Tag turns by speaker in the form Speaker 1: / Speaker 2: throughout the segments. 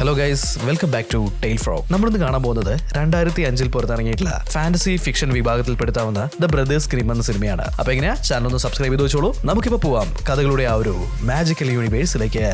Speaker 1: Hello guys welcome back to tail ഫ്രോ നമ്മളിന്ന് കാണാൻ പോകുന്നത് രണ്ടായിരത്തി അഞ്ചിൽ പുറത്തിറങ്ങിയിട്ടുള്ള ഫാന്റസി ഫിക്ഷൻ വിഭാഗത്തിൽ പെടുത്താവുന്ന ദ ബ്രദേഴ്സ് ക്രീം എന്ന സിനിമയാണ് അപ്പൊ എങ്ങനെയാ? ചാനൽ ഒന്ന് സബ്സ്ക്രൈബ് ചെയ്ത് വെച്ചോളൂ. നമുക്കിപ്പോ പോവാം കഥകളുടെ ആ ഒരു മാജിക്കൽ യൂണിവേഴ്സിലേക്ക്!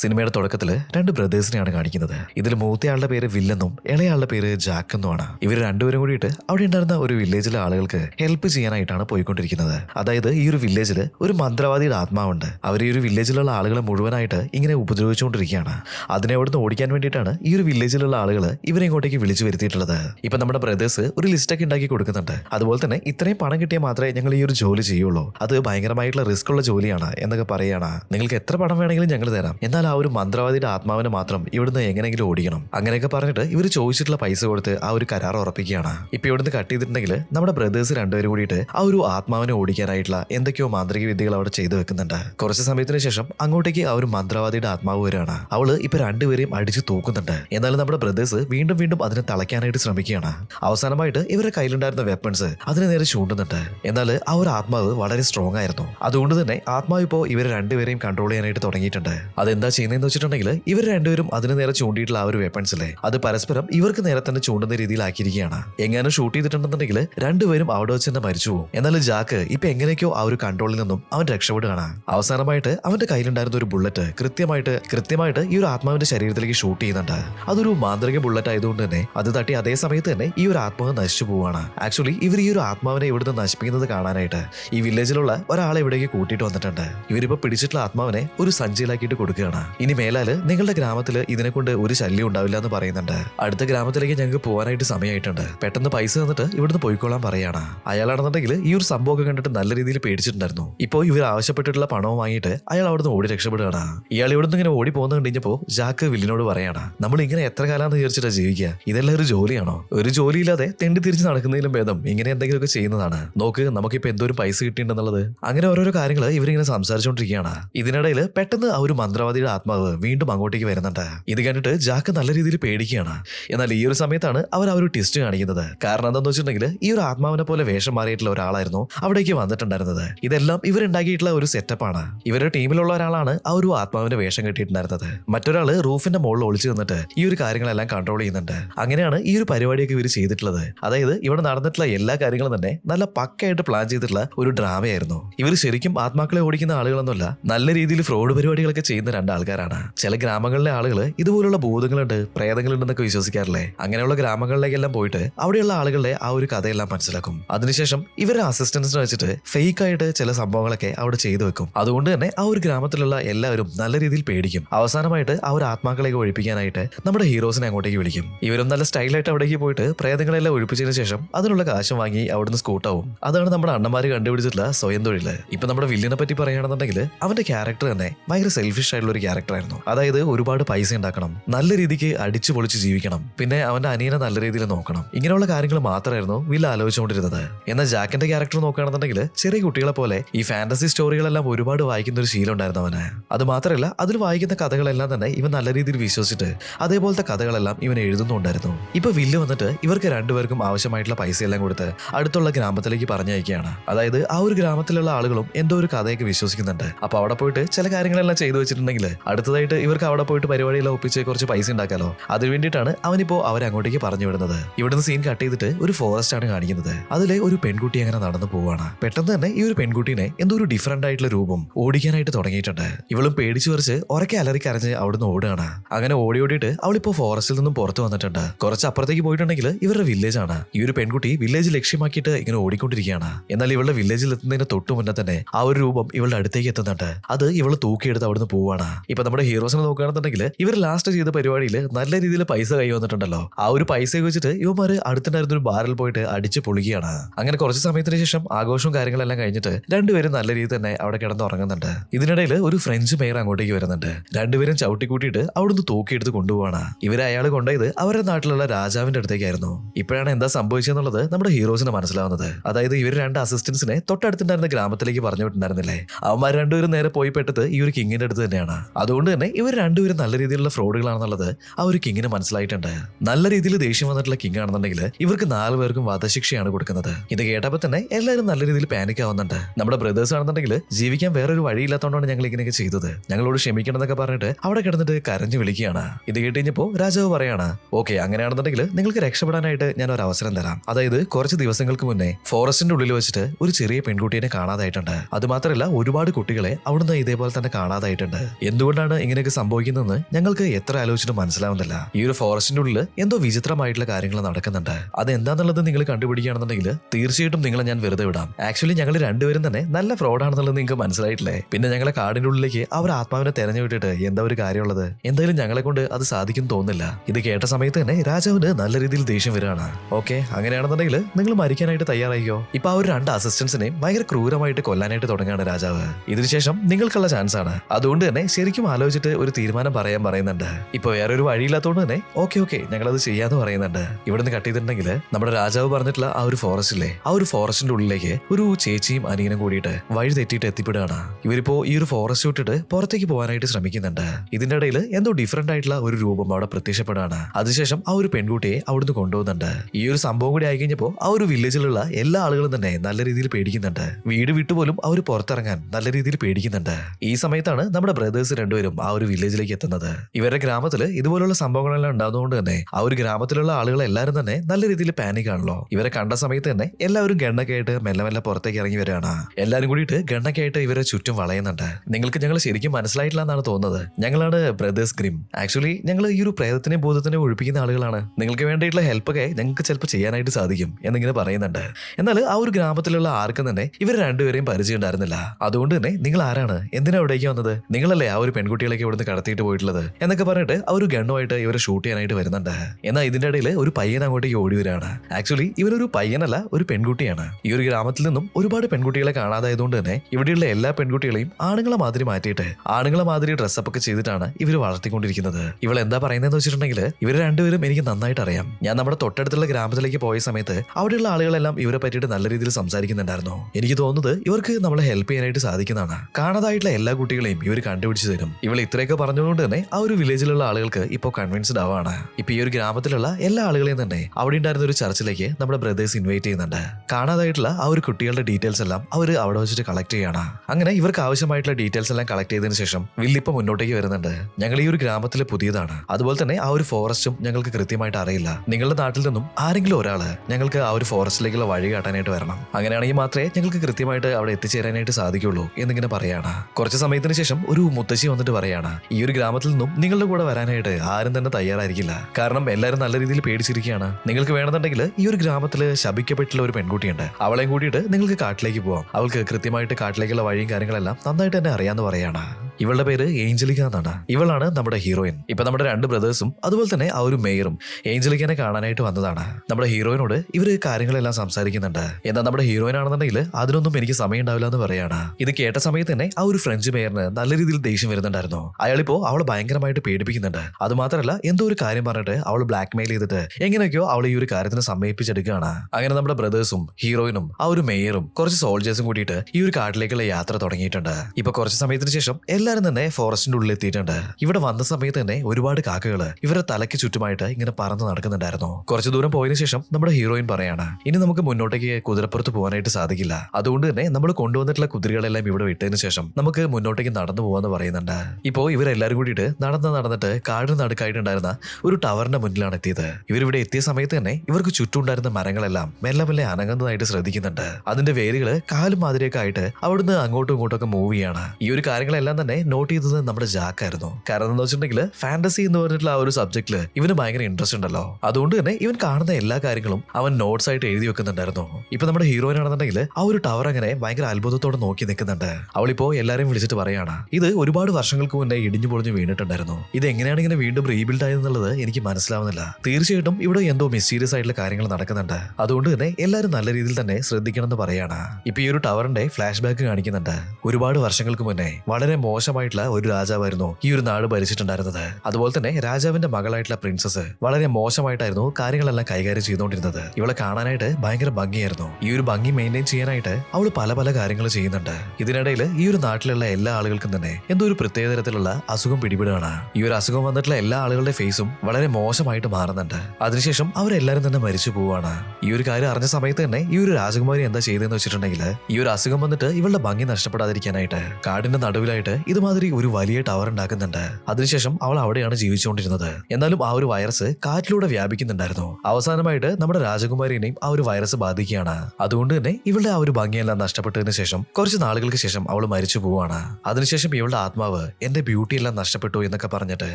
Speaker 1: സിനിമയുടെ തുടക്കത്തിൽ രണ്ട് ബ്രദേഴ്സിനെയാണ് കാണിക്കുന്നത്. ഇതിൽ മൂത്തയാളുടെ പേര് വില്ലെന്നും ഇളയാളുടെ പേര് ജാക്ക് ആണ് ഇവർ രണ്ടുപേരും കൂടിയിട്ട് അവിടെ ഉണ്ടായിരുന്ന ഒരു വില്ലേജിലെ ആളുകൾക്ക് ഹെൽപ്പ് ചെയ്യാനായിട്ടാണ് പോയിക്കൊണ്ടിരിക്കുന്നത്. അതായത് ഈ ഒരു വില്ലേജിൽ ഒരു മന്ത്രവാദിയുടെ ആത്മാവുണ്ട്. അവർ ഈ ഒരു വില്ലേജിലുള്ള ആളുകളെ മുഴുവനായിട്ട് ഇങ്ങനെ ഉപദ്രവിച്ചുകൊണ്ടിരിക്കുകയാണ്. അതിനെ അവിടുന്ന് ഓടിക്കാൻ വേണ്ടിയിട്ടാണ് ഈ ഒരു വില്ലേജിലുള്ള ആളുകൾ ഇവരെ ഇങ്ങോട്ടേക്ക് വിളിച്ചു വരുത്തിയിട്ടുള്ളത്. ഇപ്പൊ നമ്മുടെ ബ്രദേഴ്സ് ഒരു ലിസ്റ്റൊക്കെ ഉണ്ടാക്കി കൊടുക്കുന്നുണ്ട്. അതുപോലെ തന്നെ ഇത്രയും പണം കിട്ടിയാൽ മാത്രമേ ഞങ്ങൾ ഈ ഒരു ജോലി ചെയ്യുള്ളൂ. അത് ഭയങ്കരമായിട്ടുള്ള റിസ്ക് ഉള്ള ജോലിയാണ് എന്നൊക്കെ പറയുകയാണ് നിങ്ങൾക്ക് എത്ര പണം വേണമെങ്കിലും ഞങ്ങൾ തരാം. എന്നാൽ ആ ഒരു മന്ത്രവാദിയുടെ ആത്മാവിനെ മാത്രം ഇവിടുന്ന് എങ്ങനെയെങ്കിലും ഓടിക്കണം. അങ്ങനെയൊക്കെ പറഞ്ഞിട്ട് ഇവർ ചോദിച്ചിട്ടുള്ള പൈസ കൊടുത്ത് ആ ഒരു കരാർ ഉറപ്പിക്കുകയാണ്. ഇപ്പൊ ഇവിടുന്ന് കട്ട് ചെയ്തിട്ടുണ്ടെങ്കിൽ നമ്മുടെ ബ്രദേഴ്സ് രണ്ടുപേരും കൂടിയിട്ട് ആ ഒരു ആത്മാവിനെ ഓടിക്കാനായിട്ടുള്ള എന്തൊക്കെയോ മാന്ത്രിക വിദ്യകൾ അവിടെ ചെയ്തു വെക്കുന്നുണ്ട്. കുറച്ച് സമയത്തിന് ശേഷം അങ്ങോട്ടേക്ക് ആ ഒരു മന്ത്രവാദിയുടെ ആത്മാവ് വരികയാണ്. അവൾ ഇപ്പൊ രണ്ടുപേരെയും അടിച്ചു തൂക്കുന്നുണ്ട്. എന്നാലും നമ്മുടെ ബ്രദേഴ്സ് വീണ്ടും വീണ്ടും അതിനെ തളയ്ക്കാനായിട്ട് ശ്രമിക്കുകയാണ്. അവസാനമായിട്ട് ഇവരുടെ കയ്യിലുണ്ടായിരുന്ന വെപ്പൺസ് അതിനെ നേരെ ചൂണ്ടുന്നുണ്ട്. എന്നാൽ ആ ഒരു ആത്മാവ് വളരെ സ്ട്രോങ് ആയിരുന്നു. അതുകൊണ്ട് തന്നെ ആത്മാവ് ഇപ്പോൾ ഇവരെ രണ്ടുപേരെയും കൺട്രോൾ ചെയ്യാനായിട്ട് തുടങ്ങിയിട്ടുണ്ട്. അതെന്താ ചെയ്യുന്നതെന്ന് വെച്ചിട്ടുണ്ടെങ്കിൽ ഇവർ രണ്ടുപേരും അതിന് നേരെ ചൂണ്ടിയിട്ടുള്ള ആ ഒരു വെപ്പൺസ് അല്ലേ അത് പരസ്പരം ഇവർക്ക് നേരെ തന്നെ ചൂണ്ടുന്ന രീതിയിലാക്കിയിരിക്കുകയാണ്. എങ്ങനെ ഷൂട്ട് ചെയ്തിട്ടുണ്ടെന്നുണ്ടെങ്കിൽ രണ്ടുപേരും അവിടെ വെച്ച് തന്നെ മരിച്ചു പോകും. എന്നാൽ ജാക്ക് ഇപ്പൊ എങ്ങനെയൊക്കെയോ ആ ഒരു കൺട്രോളിൽ നിന്നും അവൻ രക്ഷപ്പെടുകയാണ്. അവസാനമായിട്ട് അവന്റെ കയ്യിലുണ്ടായിരുന്ന ഒരു ബുള്ളറ്റ് കൃത്യമായിട്ട് കൃത്യമായിട്ട് ഈ ഒരു ആത്മാവിന്റെ ശരീരത്തിലേക്ക് ഷൂട്ട് ചെയ്യുന്നുണ്ട്. അതൊരു മാന്ത്രിക ബുള്ളറ്റ് ആയതുകൊണ്ട് തന്നെ അത് തട്ടി അതേ സമയത്ത് തന്നെ ഈ ഒരു ആത്മാവ് നശിച്ചു പോവാണ് ആക്ച്വലി ഇവർ ഈ ഒരു ആത്മാവിനെ ഇവിടുന്ന് നശിപ്പിക്കുന്നത് കാണാനായിട്ട് ഈ വില്ലേജിലുള്ള ഒരാളെ ഇവിടേക്ക് കൂട്ടിയിട്ട് വന്നിട്ടുണ്ട്. ഇവരിപ്പോ പിടിച്ചിട്ടുള്ള ആത്മാവിനെ ഒരു സഞ്ചിയിലാക്കിയിട്ട് കൊടുക്കുകയാണ്. ഇനി മേലാൽ നിങ്ങളുടെ ഗ്രാമത്തിൽ ഇതിനെ കൊണ്ട് ഒരു ശല്യം ഉണ്ടാവില്ല എന്ന് പറയുന്നുണ്ട്. അടുത്ത ഗ്രാമത്തിലേക്ക് ഞങ്ങൾക്ക് പോകാനായിട്ട് സമയമായിട്ടുണ്ട്. പെട്ടെന്ന് പൈസ തന്നിട്ട് ഇവിടുന്ന് പോയിക്കോളാൻ പറയാണ്. അയാളാണെന്നുണ്ടെങ്കിൽ ഈ ഒരു സംഭവം കണ്ടിട്ട് നല്ല രീതിയിൽ പേടിച്ചിട്ടുണ്ടായിരുന്നു. ഇപ്പോൾ ഇവർ ആവശ്യപ്പെട്ടിട്ടുള്ള പണവും വാങ്ങിയിട്ട് അയാൾ അവിടുന്ന് ഓടി രക്ഷപ്പെടുകയാണ്. ഇയാൾ ഇവിടുന്ന് ഇങ്ങനെ ഓടി പോകുന്ന കണ്ടിഞ്ഞപ്പോ ജാക്ക് വില്ലിനോട് പറയാണ് നമ്മൾ ഇങ്ങനെ എത്ര കാലാന്ന് വിചാരിച്ചിട്ടാ ജീവിക്കുക? ഇതെല്ലാം ഒരു ജോലിയാണോ? ഒരു ജോലിയില്ലാതെ തെണ്ടി തിരിച്ച് നടക്കുന്നതിലും ഭേദം ഇങ്ങനെ എന്തെങ്കിലുമൊക്കെ ചെയ്യുന്നതാണ്. നോക്ക് നമുക്കിപ്പോ എന്തോരം പൈസ കിട്ടിയിട്ടുണ്ടെന്നുള്ളത്. അങ്ങനെ ഓരോരോ കാര്യങ്ങൾ ഇവരിങ്ങനെ സംസാരിച്ചുകൊണ്ടിരിക്കുകയാണ് ഇതിനിടയിൽ പെട്ടെന്ന് ആ ഒരു മന്ത്രവാദിയുടെ ആത്മാവ് വീണ്ടും അങ്ങോട്ടേക്ക് വരുന്നുണ്ട്. ഇത് കണ്ടിട്ട് ജാക്ക് നല്ല രീതിയിൽ പേടിക്കുകയാണ്. എന്നാൽ ഈ ഒരു സമയത്താണ് അവർ ആ ഒരു ടെസ്റ്റ് കാണിക്കുന്നത്. കാരണം എന്താണെന്ന് വെച്ചിട്ടുണ്ടെങ്കിൽ ഈ ഒരു ആത്മാവിനെ പോലെ വേഷം മാറിയിട്ടുള്ള ഒരാളായിരുന്നു അവിടേക്ക് വന്നിട്ടുണ്ടായിരുന്നത്. ഇതെല്ലാം ഇവരുണ്ടാക്കിയിട്ടുള്ള ഒരു സെറ്റപ്പാണ് ഇവരുടെ ടീമിലുള്ള ഒരാളാണ് ആ ഒരു ആത്മാവിന്റെ വേഷം കെട്ടിയിട്ടുണ്ടായിരുന്നത്. മറ്റൊരാൾ റൂഫിന്റെ മുകളിൽ ഒളിച്ചു നിന്നിട്ട് ഈ ഒരു കാര്യങ്ങളെല്ലാം കൺട്രോൾ ചെയ്യുന്നുണ്ട്. അങ്ങനെയാണ് ഈ ഒരു പരിപാടിയൊക്കെ ഇവർ ചെയ്തിട്ടുള്ളത്. അതായത് ഇവിടെ നടന്നിട്ടുള്ള എല്ലാ കാര്യങ്ങളും തന്നെ നല്ല പക്കയായിട്ട് പ്ലാൻ ചെയ്തിട്ടുള്ള ഒരു ഡ്രാമയായിരുന്നു ഇവർ ശരിക്കും ആത്മാക്കളെ ഓടിക്കുന്ന ആളുകളൊന്നുമല്ല നല്ല രീതിയിൽ ഫ്രോഡ് പരിപാടികളൊക്കെ ചെയ്യുന്ന രണ്ട് ആൾക്കാരാണ്. ചില ഗ്രാമങ്ങളിലെ ആളുകൾ ഇതുപോലുള്ള ഭൂതങ്ങളുണ്ട് പ്രേതങ്ങളുണ്ടെന്നൊക്കെ വിശ്വസിക്കാറില്ലേ? അങ്ങനെയുള്ള ഗ്രാമങ്ങളിലേക്കെല്ലാം പോയിട്ട് അവിടെയുള്ള ആളുകളുടെ ആ ഒരു കഥയെല്ലാം മനസ്സിലാക്കും. അതിനുശേഷം ഇവരുടെ അസിസ്റ്റൻസിനെ വെച്ചിട്ട് ഫേക്ക് ആയിട്ട് ചില സംഭവങ്ങളൊക്കെ അവിടെ ചെയ്തു വെക്കും. അതുകൊണ്ട് തന്നെ ആ ഒരു ഗ്രാമത്തിലുള്ള എല്ലാവരും നല്ല രീതിയിൽ പേടിക്കും. അവസാനമായിട്ട് ആ ഒരു ആത്മാക്കളെയൊക്കെ ഒഴിപ്പിക്കാനായിട്ട് നമ്മുടെ ഹീറോസിനെ അങ്ങോട്ടേക്ക് വിളിക്കും. ഇവരും നല്ല സ്റ്റൈലായിട്ട് അവിടേക്ക് പോയിട്ട് പ്രേതങ്ങളെല്ലാം ഒഴിപ്പിച്ചതിന് ശേഷം അതിനുള്ള കാശും വാങ്ങി അവിടുന്ന് സ്കൂട്ടാവും. അതാണ് നമ്മുടെ അണ്ണന്മാര് കണ്ടുപിടിച്ചിട്ടുള്ള സ്വയം തൊഴിൽ ഇപ്പൊ നമ്മുടെ വില്ലിനെ പറ്റി പറയുകയാണെന്നുണ്ടെങ്കിൽ അവന്റെ ക്യാരക്ടർ തന്നെ ഭയങ്കര സെൽഫിഷ് ആയിട്ടുള്ള ഒരു ക്യാരക്ടർ ആയിരുന്നു അതായത് ഒരുപാട് പൈസ ഉണ്ടാക്കണം നല്ല രീതിക്ക് അടിച്ചു പൊളിച്ച് ജീവിക്കണം പിന്നെ അവന്റെ അനിയനെ നല്ല രീതിയിൽ നോക്കണം. ഇങ്ങനെയുള്ള കാര്യങ്ങൾ മാത്രമായിരുന്നു വില്ല ആലോചിച്ചുകൊണ്ടിരുന്നത്. എന്നാൽ ജാക്കിന്റെ ക്യാരക്ടർ നോക്കുകയാണെന്നുണ്ടെങ്കിൽ ചെറിയ കുട്ടികളെ പോലെ ഈ ഫാന്റസി സ്റ്റോറികളെല്ലാം ഒരുപാട് വായിക്കുന്ന ഒരു ശീലം ഉണ്ടായിരുന്നു അവന്. അത് മാത്രമല്ല അതിൽ വായിക്കുന്ന കഥകളെല്ലാം തന്നെ ഇവൻ നല്ല രീതിയിൽ വിശ്വസിച്ചിട്ട് അതേപോലത്തെ കഥകളെല്ലാം ഇവൻ എഴുതുന്നുണ്ടായിരുന്നു. ഇപ്പൊ വില്ല് വന്നിട്ട് ഇവർക്ക് രണ്ടുപേർക്കും ആവശ്യമായിട്ടുള്ള പൈസ എല്ലാം കൊടുത്ത് അടുത്തുള്ള ഗ്രാമത്തിലേക്ക് പറഞ്ഞയക്കുകയാണ്. അതായത് ആ ഒരു ഗ്രാമത്തിലുള്ള ആളുകളും എന്തോ ഒരു കഥയൊക്കെ വിശ്വസിക്കുന്നുണ്ട്. അപ്പൊ അവിടെ പോയിട്ട് ചില കാര്യങ്ങളെല്ലാം ചെയ്തു വെച്ചിട്ടുണ്ടെങ്കിൽ അടുത്തതായിട്ട് ഇവർക്ക് അവിടെ പോയിട്ട് പരിപാടിയെല്ലാം ഒപ്പിച്ച് കുറച്ച് പൈസ ഉണ്ടാക്കാലോ. അതിന് വേണ്ടിയിട്ടാണ് അവനിപ്പോ അവരെ അങ്ങോട്ടേക്ക് പറഞ്ഞു വിടുന്നത്. ഇവിടുന്ന് സീൻ കട്ട് ചെയ്തിട്ട് ഒരു ഫോറസ്റ്റ് ആണ് കാണിക്കുന്നത്. അതിലെ ഒരു പെൺകുട്ടി അങ്ങനെ നടന്നു പോവാണ്. പെട്ടെന്ന് തന്നെ ഈ ഒരു പെൺകുട്ടീനെ എന്തോ ഒരു ഡിഫറെന്റ് ആയിട്ടുള്ള രൂപം ഓടിക്കാനായിട്ട് തുടങ്ങിയിട്ടുണ്ട്. ഇവളും പേടിച്ചു വരച്ച് ഉറക്കെ അലറി കരഞ്ഞ് അവിടുന്ന് ഓടുകയാണ്. അങ്ങനെ ഓടി ഓടിയിട്ട് അവളിപ്പോ ഫോറസ്റ്റിൽ നിന്നും പുറത്തു വന്നിട്ടുണ്ട്. കുറച്ച് അപ്പുറത്തേക്ക് പോയിട്ടുണ്ടെങ്കിൽ ഇവരുടെ വില്ലേജ് ആണ്. ഈ ഒരു പെൺകുട്ടി വില്ലേജ് ലക്ഷ്യമാക്കിയിട്ട് ഇങ്ങനെ ഓടിക്കൊണ്ടിരിക്കുകയാണ്. എന്നാൽ ഇവളുടെ വില്ലേജിൽ എത്തുന്നതിന് തൊട്ടു മുന്നേ തന്നെ ആ ഒരു രൂപം ഇവളുടെ അടുത്തേക്ക് എത്തുന്നുണ്ട്. അത് ഇവൾ തൂക്കിയെടുത്ത് അവിടുന്ന് പോവാണ്. ഇപ്പൊ നമ്മുടെ ഹീറോസിനെ നോക്കുകയാണെന്നുണ്ടെങ്കിൽ ഇവർ ലാസ്റ്റ് ചെയ്ത പരിപാടിയിൽ നല്ല രീതിയിൽ പൈസ കൈ വന്നിട്ടുണ്ടല്ലോ. ആ ഒരു പൈസ വെച്ചിട്ട് ഇവന്മാര് അടുത്തുണ്ടായിരുന്ന ഒരു ബാറിൽ പോയിട്ട് അടിച്ച് പൊളിക്കുകയാണ്. അങ്ങനെ കുറച്ച് സമയത്തിന് ശേഷം ആഘോഷവും കാര്യങ്ങളെല്ലാം കഴിഞ്ഞിട്ട് രണ്ടുപേരും നല്ല രീതിയിൽ തന്നെ അവിടെ കിടന്ന് ഉറങ്ങുന്നുണ്ട് ഇതിനിടയിൽ ഒരു ഫ്രഞ്ച് മെയർ അങ്ങോട്ടേക്ക് വരുന്നുണ്ട്. രണ്ടുപേരും ചവിട്ടി കൂട്ടിയിട്ട് അവിടുന്ന് തൂക്കിയെടുത്ത് കൊണ്ടുപോവാണ്. ഇവരെ അയാൾ കൊണ്ടുപോയത് അവരുടെ നാട്ടിലുള്ള രാജാവിന്റെ അടുത്തേക്കായിരുന്നു. ഇപ്പോഴാണ് എന്താ സംഭവിച്ചെന്നുള്ളത് നമ്മുടെ ഹീറോസിന് മനസ്സിലാവുന്നത്. അതായത് ഇവർ രണ്ട് അസിസ്റ്റൻസിനെ തൊട്ടടുത്തുണ്ടായിരുന്ന ഗ്രാമത്തിലേക്ക് പറഞ്ഞു വിട്ടുണ്ടായിരുന്നില്ലേ അവന്മാർ രണ്ടുപേരും നേരെ പോയി പെട്ടത് ഈ ഒരു കിങ്ങിന്റെ അടുത്ത് തന്നെയാണ്. അതുകൊണ്ട് തന്നെ ഇവർ രണ്ടുപേരും നല്ല രീതിയിലുള്ള ഫ്രോഡുകളാണെന്നുള്ളത് ആ ഒരു കിങ്ങിന് മനസ്സിലായിട്ടുണ്ട്. നല്ല രീതിയിൽ ദേഷ്യം വന്നിട്ടുള്ള കിങ് ആണെന്നുണ്ടെങ്കിൽ ഇവർക്ക് നാല് പേർക്കും വധശിക്ഷയാണ് കൊടുക്കുന്നത്. ഇത് കേട്ടപ്പോൾ തന്നെ എല്ലാവരും നല്ല രീതിയിൽ പാനിക് ആവുന്നുണ്ട്. നമ്മുടെ ബ്രദേഴ്സ് ആണെന്നുണ്ടെങ്കിൽ ജീവിക്കാൻ വേറൊരു വഴിയില്ലാത്തതുകൊണ്ടാണ് ഞങ്ങൾ ഇങ്ങനെയൊക്കെ ചെയ്തത്. ഞങ്ങളോട് ക്ഷമിക്കണം എന്നൊക്കെ പറഞ്ഞിട്ട് അവിടെ കിടന്നിട്ട് കരഞ്ഞു വിളിക്കുകയാണ്. ഇത് കേട്ട് രാജാവ് പറയാണ് ഓക്കെ അങ്ങനെയാണെന്നുണ്ടെങ്കിൽ നിങ്ങൾക്ക് രക്ഷപ്പെടാനായിട്ട് ഞാൻ ഒരു അവസരം തരാം. അതായത് കുറച്ച് ദിവസങ്ങൾക്ക് മുന്നേ ഫോറസ്റ്റിന്റെ ഉള്ളിൽ വെച്ചിട്ട് ഒരു ചെറിയ പെൺകുട്ടിയെ കാണാതായിട്ടുണ്ട്. അത് മാത്രമല്ല ഒരുപാട് കുട്ടികളെ അവിടുന്ന് ഇതേപോലെ തന്നെ കാണാതായിട്ടുണ്ട്. എന്തുകൊണ്ടാണ് ഇങ്ങനെയൊക്കെ സംഭവിക്കുന്നതെന്ന് ഞങ്ങൾക്ക് എത്ര ആലോചിച്ചിട്ട് മനസ്സിലാവുന്നില്ല. ഈ ഒരു ഫോറസ്റ്റിന്റെ ഉള്ളിൽ എന്തോ വിചിത്രമായിട്ടുള്ള കാര്യങ്ങൾ നടക്കുന്നുണ്ട്. അത് എന്താണെന്നുള്ളത് നിങ്ങൾ കണ്ടുപിടിക്കുകയാണെന്നുണ്ടെങ്കിൽ തീർച്ചയായിട്ടും നിങ്ങളെ ഞാൻ വെറുതെ വിടാം. ആക്ച്വലി ഞങ്ങൾ രണ്ടുപേരും തന്നെ നല്ല ഫ്രോഡാണെന്നുള്ളത് നിങ്ങൾക്ക് മനസ്സിലായിട്ടില്ലേ? പിന്നെ ഞങ്ങളെ കാടിന്റെ ഉള്ളിലേക്ക് അവർ ആത്മാവിനെ തെരഞ്ഞു വിട്ടിട്ട് എന്താ ഒരു കാര്യമുള്ളത്? എന്തായാലും ഞങ്ങളെ കൊണ്ട് അത് സാധിക്കും തോന്നില്ല ഇത് കേട്ട സമയത്ത് തന്നെ രാജാവിന് നല്ല രീതിയിൽ ദേഷ്യം വരികയാണ്. ഓക്കെ അങ്ങനെയാണെന്നുണ്ടെങ്കിൽ നിങ്ങൾ മരിക്കാനായിട്ട് തയ്യാറായിക്കോ? ഇപ്പൊ ആ ഒരു രണ്ട് അസിസ്റ്റൻസിനെയും ഭയങ്കര ക്രൂരമായിട്ട് കൊല്ലാനായിട്ട് തുടങ്ങുകയാണ് രാജാവ്. ഇതിനുശേഷം നിങ്ങൾക്കുള്ള ചാൻസ് ആണ്. അതുകൊണ്ട് തന്നെ ശരിക്കും ആലോചിച്ചിട്ട് ഒരു തീരുമാനം പറയാൻ പറയുന്നുണ്ട്. ഇപ്പൊ വേറെ ഒരു വഴിയില്ലാത്തതുകൊണ്ട് തന്നെ ഓക്കെ ഓക്കെ ഞങ്ങളത് ചെയ്യാന്ന് പറയുന്നുണ്ട്. ഇവിടുന്ന് കട്ട് ചെയ്തിട്ടുണ്ടെങ്കിൽ നമ്മുടെ രാജാവ് പറഞ്ഞിട്ടുള്ള ആ ഒരു ഫോറസ്റ്റിലെ ആ ഒരു ഫോറസ്റ്റിന്റെ ഉള്ളിലേക്ക് ഒരു ചേച്ചിയും അനിയനും കൂടിയിട്ട് വഴി തെറ്റിയിട്ട് എത്തിപ്പെടുകയാണ്. ഇവരിപ്പോ ഈ ഒരു ഫോറസ്റ്റ് വിട്ടിട്ട് പുറത്തേക്ക് പോകാനായിട്ട് ശ്രമിക്കുന്നുണ്ട്. ഇതിന്റെ ഇടയിൽ എന്തോ ഡിഫറെന്റ് ആയിട്ടുള്ള ഒരു രൂപം അവിടെ പ്രത്യക്ഷപ്പെടുകയാണ്. അതിനുശേഷം ആ ഒരു പെൺകുട്ടിയെ അവിടുന്ന് കൊണ്ടുപോകുന്നുണ്ട് ഈ ഒരു സംഭവം കൂടി ആയി കഴിഞ്ഞപ്പോൾ ആ ഒരു വില്ലേജിലുള്ള എല്ലാ ആളുകളും തന്നെ നല്ല രീതിയിൽ പേടിക്കുന്നുണ്ട്. വീട് വിട്ടുപോലും അവർ പുറത്തിറങ്ങാൻ നല്ല രീതിയിൽ പേടിക്കുന്നുണ്ട്. ഈ സമയത്താണ് നമ്മുടെ ബ്രദേഴ്സ് രണ്ടുപേരും ആ ഒരു വില്ലേജിലേക്ക് എത്തുന്നത്. ഇവരുടെ ഗ്രാമത്തിൽ ഇതുപോലുള്ള സംഭവങ്ങളെല്ലാം ഉണ്ടാകുന്നതുകൊണ്ട് തന്നെ ആ ഒരു ഗ്രാമത്തിലുള്ള ആളുകൾ എല്ലാവരും തന്നെ നല്ല രീതിയിൽ പാനിക് ആണല്ലോ. ഇവരെ കണ്ട സമയത്ത് തന്നെ എല്ലാവരും ഗണ്ണൊക്കെ ആയിട്ട് മെല്ലെ മെല്ലെ പുറത്തേക്ക് ഇറങ്ങി വരികയാണ്. എല്ലാവരും കൂടിയിട്ട് ഗണ്ണൊക്കെ ആയിട്ട് ഇവരെ ചുറ്റും വളയുന്നുണ്ട്. നിങ്ങൾക്ക് ഞങ്ങൾ ശരിക്കും മനസ്സിലായിട്ടില്ല എന്നാണ് തോന്നുന്നത്. ഞങ്ങളാണ് ബ്രദേഴ്സ് ഗ്രിം. ആക്ച്വലി ഞങ്ങൾ ഈ ഒരു പ്രേതത്തിനെ ബോധത്തിനെ ഒഴിപ്പിക്കുന്ന ആളുകളാണ്. നിങ്ങൾക്ക് വേണ്ടിയിട്ടുള്ള ഹെൽപ്പൊക്കെ ഞങ്ങൾക്ക് ചിലപ്പോൾ ചെയ്യാനായിട്ട് സാധിക്കും എന്നിങ്ങനെ പറയുന്നുണ്ട്. എന്നാൽ ആ ഒരു ഗ്രാമത്തിലുള്ള ആർക്കും തന്നെ ഇവർ രണ്ടുപേരെയും പരിചയം ഉണ്ടായിരുന്നില്ല. അതുകൊണ്ട് തന്നെ നിങ്ങൾ ആരാണ്? എന്തിനാ ഇവിടേക്ക് വന്നത്? നിങ്ങളല്ലേ ആ ഒരു പെൺകുട്ടികളൊക്കെ ഇവിടുന്ന് കടത്തിയിട്ട് പോയിട്ടുള്ളത് എന്നൊക്കെ പറഞ്ഞിട്ട് ഒരു ഗണ്ണുമായിട്ട് ഇവരെ ഷൂട്ട് ചെയ്യാനായിട്ട് വരുന്നുണ്ട്. എന്നാൽ ഇതിന്റെ ഇടയിൽ ഒരു പയ്യൻ അങ്ങോട്ടേക്ക് ഓടി വരികയാണ് ആക്ച്വലി ഇവനൊരു പയ്യനല്ല ഒരു പെൺകുട്ടിയാണ്. ഈ ഒരു ഗ്രാമത്തിൽ നിന്നും ഒരുപാട് പെൺകുട്ടികളെ കാണാതായതുകൊണ്ട് തന്നെ ഇവിടെയുള്ള എല്ലാ പെൺകുട്ടികളെയും ആണുങ്ങളെ മാതിരി മാറ്റിയിട്ട് ആണുങ്ങളെ മാതിരി ഡ്രസ്സപ്പ് ഒക്കെ ചെയ്തിട്ടാണ് ഇവർ വളർത്തിക്കൊണ്ടിരിക്കുന്നത്. ഇവൾ എന്താ പറയുന്നതെന്ന് വെച്ചിട്ടുണ്ടെങ്കിൽ ഇവർ രണ്ടുപേരും എനിക്ക് നന്നായിട്ട് അറിയാം. ഞാൻ നമ്മുടെ തൊട്ടടുത്തുള്ള ഗ്രാമത്തിലേക്ക് പോയ സമയത്ത് അവിടെയുള്ള ആളുകളെല്ലാം ഇവരെ പറ്റിയിട്ട് നല്ല രീതിയിൽ സംസാരിക്കുന്നുണ്ടായിരുന്നു. എനിക്ക് തോന്നുന്നത് ഇവർക്ക് നമ്മളെ ഹെൽപ്പ് ചെയ്യാനായിട്ട് സാധിക്കുന്നതാണ്. കാണാതായിട്ടുള്ള എല്ലാ കുട്ടികളെയും ഇവർ കണ്ടുപിടിച്ച് തരും ഇവൾ ഇത്രയൊക്കെ പറഞ്ഞതുകൊണ്ട് തന്നെ ആ ഒരു വില്ലേജിലുള്ള ആളുകൾക്ക് ഇപ്പോൾ കൺവിൻസ്ഡ് ആവാണ്. ഇപ്പൊ ഈ ഒരു ഗ്രാമത്തിലുള്ള എല്ലാ ആളുകളെയും തന്നെ അവിടെ ഉണ്ടായിരുന്ന ഒരു ചർച്ചിലേക്ക് നമ്മുടെ ബ്രദേഴ്സ് ഇൻവൈറ്റ് ചെയ്യുന്നുണ്ട്. കാണാതായിട്ടുള്ള ആ ഒരു കുട്ടികളുടെ ഡീറ്റെയിൽസ് എല്ലാം അവർ അവിടെ വെച്ചിട്ട് കളക്ട് ചെയ്യാണ്. അങ്ങനെ ഇവർക്ക് ആവശ്യമായിട്ടുള്ള ഡീറ്റെയിൽസ് എല്ലാം കളക്ട് ചെയ്തതിനു ശേഷം വില്ലിപ്പോ മുന്നോട്ടേക്ക് വരുന്നുണ്ട്. ഞങ്ങൾ ഈ ഒരു ഗ്രാമത്തിൽ പുതിയതാണ്. അതുപോലെ തന്നെ ആ ഒരു ഫോറസ്റ്റും ഞങ്ങൾക്ക് കൃത്യമായിട്ട് അറിയില്ല. നിങ്ങളുടെ നാട്ടിൽ നിന്നും ആരെങ്കിലും ഒരാൾ ഞങ്ങൾക്ക് ആ ഒരു ഫോറസ്റ്റിലേക്കുള്ള വഴി കാട്ടാനായിട്ട് വരണം. അങ്ങനെയാണെങ്കിൽ മാത്രമേ ഞങ്ങൾക്ക് കൃത്യമായിട്ട് അവിടെ എത്തിച്ചേരാനായിട്ട് സാധിക്കുള്ളൂ എന്നിങ്ങനെ പറയാണ്. കുറച്ച് സമയത്തിന് ശേഷം ഒരു മുത്തശ്ശി വന്നിട്ട് പറയാണ് ഈ ഒരു ഗ്രാമത്തിൽ നിന്നും നിങ്ങളുടെ കൂടെ വരാനായിട്ട് ആരും തന്നെ തയ്യാറായിരിക്കില്ല. കാരണം എല്ലാവരും നല്ല രീതിയിൽ പേടിച്ചിരിക്കുകയാണ്. നിങ്ങൾക്ക് വേണമെന്നുണ്ടെങ്കിൽ ഈ ഒരു ഗ്രാമത്തിൽ ശപിക്കപ്പെട്ടുള്ള ഒരു പെൺകുട്ടിയുണ്ട്. അവളെയും കൂട്ടിയിട്ട് നിങ്ങൾക്ക് കാട്ടിലേക്ക് പോവാം. അവൾക്ക് കൃത്യമായിട്ട് കാട്ടിലേക്കുള്ള വഴിയും കാര്യങ്ങളെല്ലാം നന്നായിട്ട് തന്നെ അറിയാമെന്ന് പറയാണ്. ഇവളുടെ പേര് ഏഞ്ചലിക്ക എന്നാണ്. ഇവളാണ് നമ്മുടെ ഹീറോയിൻ. ഇപ്പൊ നമ്മുടെ രണ്ട് ബ്രദേഴ്സും അതുപോലെ തന്നെ ആ ഒരു മേയറും ഏഞ്ചലിക്കനെ കാണാനായിട്ട് വന്നതാണ്. നമ്മുടെ ഹീറോയിനോട് ഇവർ കാര്യങ്ങളെല്ലാം സംസാരിക്കുന്നുണ്ട്. എന്നാൽ നമ്മുടെ ഹീറോയിൻ ആണെന്നുണ്ടെങ്കിൽ അതിനൊന്നും എനിക്ക് സമയം ഉണ്ടാവില്ല എന്ന് പറയാണ്. ഇത് കേട്ട സമയത്ത് തന്നെ ആ ഒരു ഫ്രഞ്ച് മേയറിന് നല്ല രീതിയിൽ ദേഷ്യം വരുന്നുണ്ടായിരുന്നു. അയാളിപ്പോ അവളെ ഭയങ്കരമായിട്ട് പേടിപ്പിക്കുന്നുണ്ട്. അത് മാത്രമല്ല എന്തോ ഒരു കാര്യം പറഞ്ഞിട്ട് അവൾ ബ്ലാക്ക് മെയിൽ ചെയ്തിട്ട് എങ്ങനെയൊക്കെയോ അവൾ ഈ ഒരു കാര്യത്തിന് സമ്മയിപ്പിച്ചെടുക്കുകയാണ് അങ്ങനെ നമ്മുടെ ബ്രദേഴ്സും ഹീറോയിനും ആ ഒരു മേയറും കുറച്ച് സോൾജേഴ്സും കൂടിയിട്ട് ഈ ഒരു കാട്ടിലേക്കുള്ള യാത്ര തുടങ്ങിയിട്ടുണ്ട്. ഇപ്പൊ കുറച്ച് സമയത്തിന് ശേഷം എല്ലാവരും തന്നെ ഫോറസ്റ്റിന്റെ ഉള്ളിൽ എത്തിയിട്ടുണ്ട്. ഇവിടെ വന്ന സമയത്ത് തന്നെ ഒരുപാട് കാക്കകൾ ഇവരെ തലയ്ക്ക് ചുറ്റുമായിട്ട് ഇങ്ങനെ പറന്ന് നടക്കുന്നുണ്ടായിരുന്നു. കുറച്ചു ദൂരം പോയതിനു ശേഷം നമ്മുടെ ഹീറോയിൻ പറയാണ് ഇനി നമുക്ക് മുന്നോട്ടേക്ക് കുതിരപ്പുറത്ത് പോകാനായിട്ട് സാധിക്കില്ല. അതുകൊണ്ട് തന്നെ നമ്മൾ കൊണ്ടുവന്നിട്ടുള്ള കുതിരകളെല്ലാം ഇവിടെ വിട്ടതിന് ശേഷം നമുക്ക് മുന്നോട്ടേക്ക് നടന്നു പോകാന്ന് പറയുന്നുണ്ട്. ഇപ്പോ ഇവരെല്ലാരും കൂടിയിട്ട് നടന്ന് നടന്നിട്ട് കാടിന് നടുക്കായിട്ടുണ്ടായിരുന്ന ഒരു ടവറിന്റെ മുന്നിലാണ് എത്തിയത്. ഇവരിവിടെ എത്തിയ സമയത്ത് തന്നെ ഇവർക്ക് ചുറ്റുണ്ടായിരുന്ന മരങ്ങളെല്ലാം മെല്ലെ മെല്ലെ അനങ്ങുന്നതായിട്ട് ശ്രദ്ധിക്കുന്നുണ്ട്. അതിന്റെ വേരുകൾ കാലും മാതിരിയൊക്കെ ആയിട്ട് അവിടുന്ന് അങ്ങോട്ടും ഇങ്ങോട്ടും ഒക്കെ മൂവ് ചെയ്യാണ്. ഈ ഒരു കാര്യങ്ങളെല്ലാം തന്നെ നോട്ട് ചെയ്തത് നമ്മുടെ ജാക്കായിരുന്നു കാരണം എന്താ വെച്ചിട്ടുണ്ടെങ്കിൽ ഫാന്റസി എന്ന് പറഞ്ഞിട്ടുള്ള ആ ഒരു സബ്ജക്റ്റിൽ ഇവന് ഭയങ്കര ഇൻട്രസ്റ്റ് ഉണ്ടല്ലോ. അതുകൊണ്ട് തന്നെ ഇവൻ കാണുന്ന എല്ലാ കാര്യങ്ങളും അവൻ നോട്ട്സ് ആയിട്ട് എഴുതി വെക്കുന്നുണ്ടായിരുന്നു. ഇപ്പൊ നമ്മുടെ ഹീറോയിൻ ആണെന്നുണ്ടെങ്കിൽ ആ ഒരു ടവർ അങ്ങനെ ഭയങ്കര അത്ഭുതത്തോടെ നോക്കി നിൽക്കുന്നുണ്ട്. അവളിപ്പോ എല്ലാരെയും വിളിച്ചിട്ട് പറയാണ് ഇത് ഒരുപാട് വർഷങ്ങൾക്ക് മുന്നേ ഇടിഞ്ഞു പൊളിഞ്ഞു വീണിട്ടുണ്ടായിരുന്നു. ഇത് എങ്ങനെയാണ് ഇങ്ങനെ വീണ്ടും റീബിൽഡ് ആയതെന്നുള്ളത് എനിക്ക് മനസ്സിലാവുന്നില്ല. തീർച്ചയായിട്ടും ഇവിടെ എന്തോ മിസ്റ്റീരിയസ് ആയിട്ടുള്ള കാര്യങ്ങൾ നടക്കുന്നുണ്ട്. അതുകൊണ്ട് തന്നെ എല്ലാവരും നല്ല രീതിയിൽ തന്നെ ശ്രദ്ധിക്കണം എന്ന് പറയാണ്. ഇപ്പൊ ഈ ഒരു ടവറിന്റെ ഫ്ലാഷ് ബാക്ക് കാണിക്കുന്നുണ്ട്. ഒരുപാട് വർഷങ്ങൾക്ക് മുന്നേ വളരെ മോശം മോശമായിട്ടുള്ള ഒരു രാജാവായിരുന്നു ഈ ഒരു നാട് ഭരിച്ചിട്ടുണ്ടായിരുന്നത്. അതുപോലെ തന്നെ രാജാവിന്റെ മകളായിട്ടുള്ള പ്രിൻസസ് വളരെ മോശമായിട്ടായിരുന്നു കാര്യങ്ങളെല്ലാം കൈകാര്യം ചെയ്തുകൊണ്ടിരുന്നത്. ഇവളെ കാണാനായിട്ട് ഭയങ്കര ഭംഗിയായിരുന്നു. ഈ ഒരു ഭംഗി മെയിന്റെയിൻ ചെയ്യാനായിട്ട് അവൾ പല പല കാര്യങ്ങൾ ചെയ്യുന്നുണ്ട്. ഇതിനിടയിൽ ഈ ഒരു നാട്ടിലുള്ള എല്ലാ ആളുകൾക്കും തന്നെ എന്തോ ഒരു പ്രത്യേക തരത്തിലുള്ള അസുഖം പിടിപെടുകയാണ്. ഈ ഒരു അസുഖം വന്നിട്ടുള്ള എല്ലാ ആളുകളുടെ ഫേസും വളരെ മോശമായിട്ട് മാറുന്നുണ്ട്. അതിനുശേഷം അവരെല്ലാരും തന്നെ മരിച്ചു പോവാണ് ഈ ഒരു കാര്യം അറിഞ്ഞ സമയത്ത് തന്നെ ഈ ഒരു രാജകുമാരി എന്താ ചെയ്തതെന്ന് വെച്ചിട്ടുണ്ടെങ്കിൽ ഈ ഒരു അസുഖം വന്നിട്ട് ഇവളുടെ ഭംഗി നഷ്ടപ്പെടാതിരിക്കാനായിട്ട് കാടിന്റെ നടുവിലായിട്ട് ഇതുമാതിരി ഒരു വലിയ ടവർ ഉണ്ടാക്കുന്നുണ്ട്. അതിനുശേഷം അവൾ അവിടെയാണ് ജീവിച്ചുകൊണ്ടിരുന്നത്. എന്നാലും ആ ഒരു വൈറസ് കാറ്റിലൂടെ വ്യാപിക്കുന്നുണ്ടായിരുന്നു. അവസാനമായിട്ട് നമ്മുടെ രാജകുമാരിനെയും ആ ഒരു വൈറസ് ബാധിക്കുകയാണ്. അതുകൊണ്ട് തന്നെ ഇവളുടെ ആ ഒരു ഭംഗിയെല്ലാം നഷ്ടപ്പെട്ടതിന് ശേഷം കുറച്ച് നാളുകൾക്ക് ശേഷം അവൾ മരിച്ചു പോവാണ് അതിനുശേഷം ഇവളുടെ ആത്മാവ് എന്റെ ബ്യൂട്ടി എല്ലാം നഷ്ടപ്പെട്ടു എന്നൊക്കെ പറഞ്ഞിട്ട്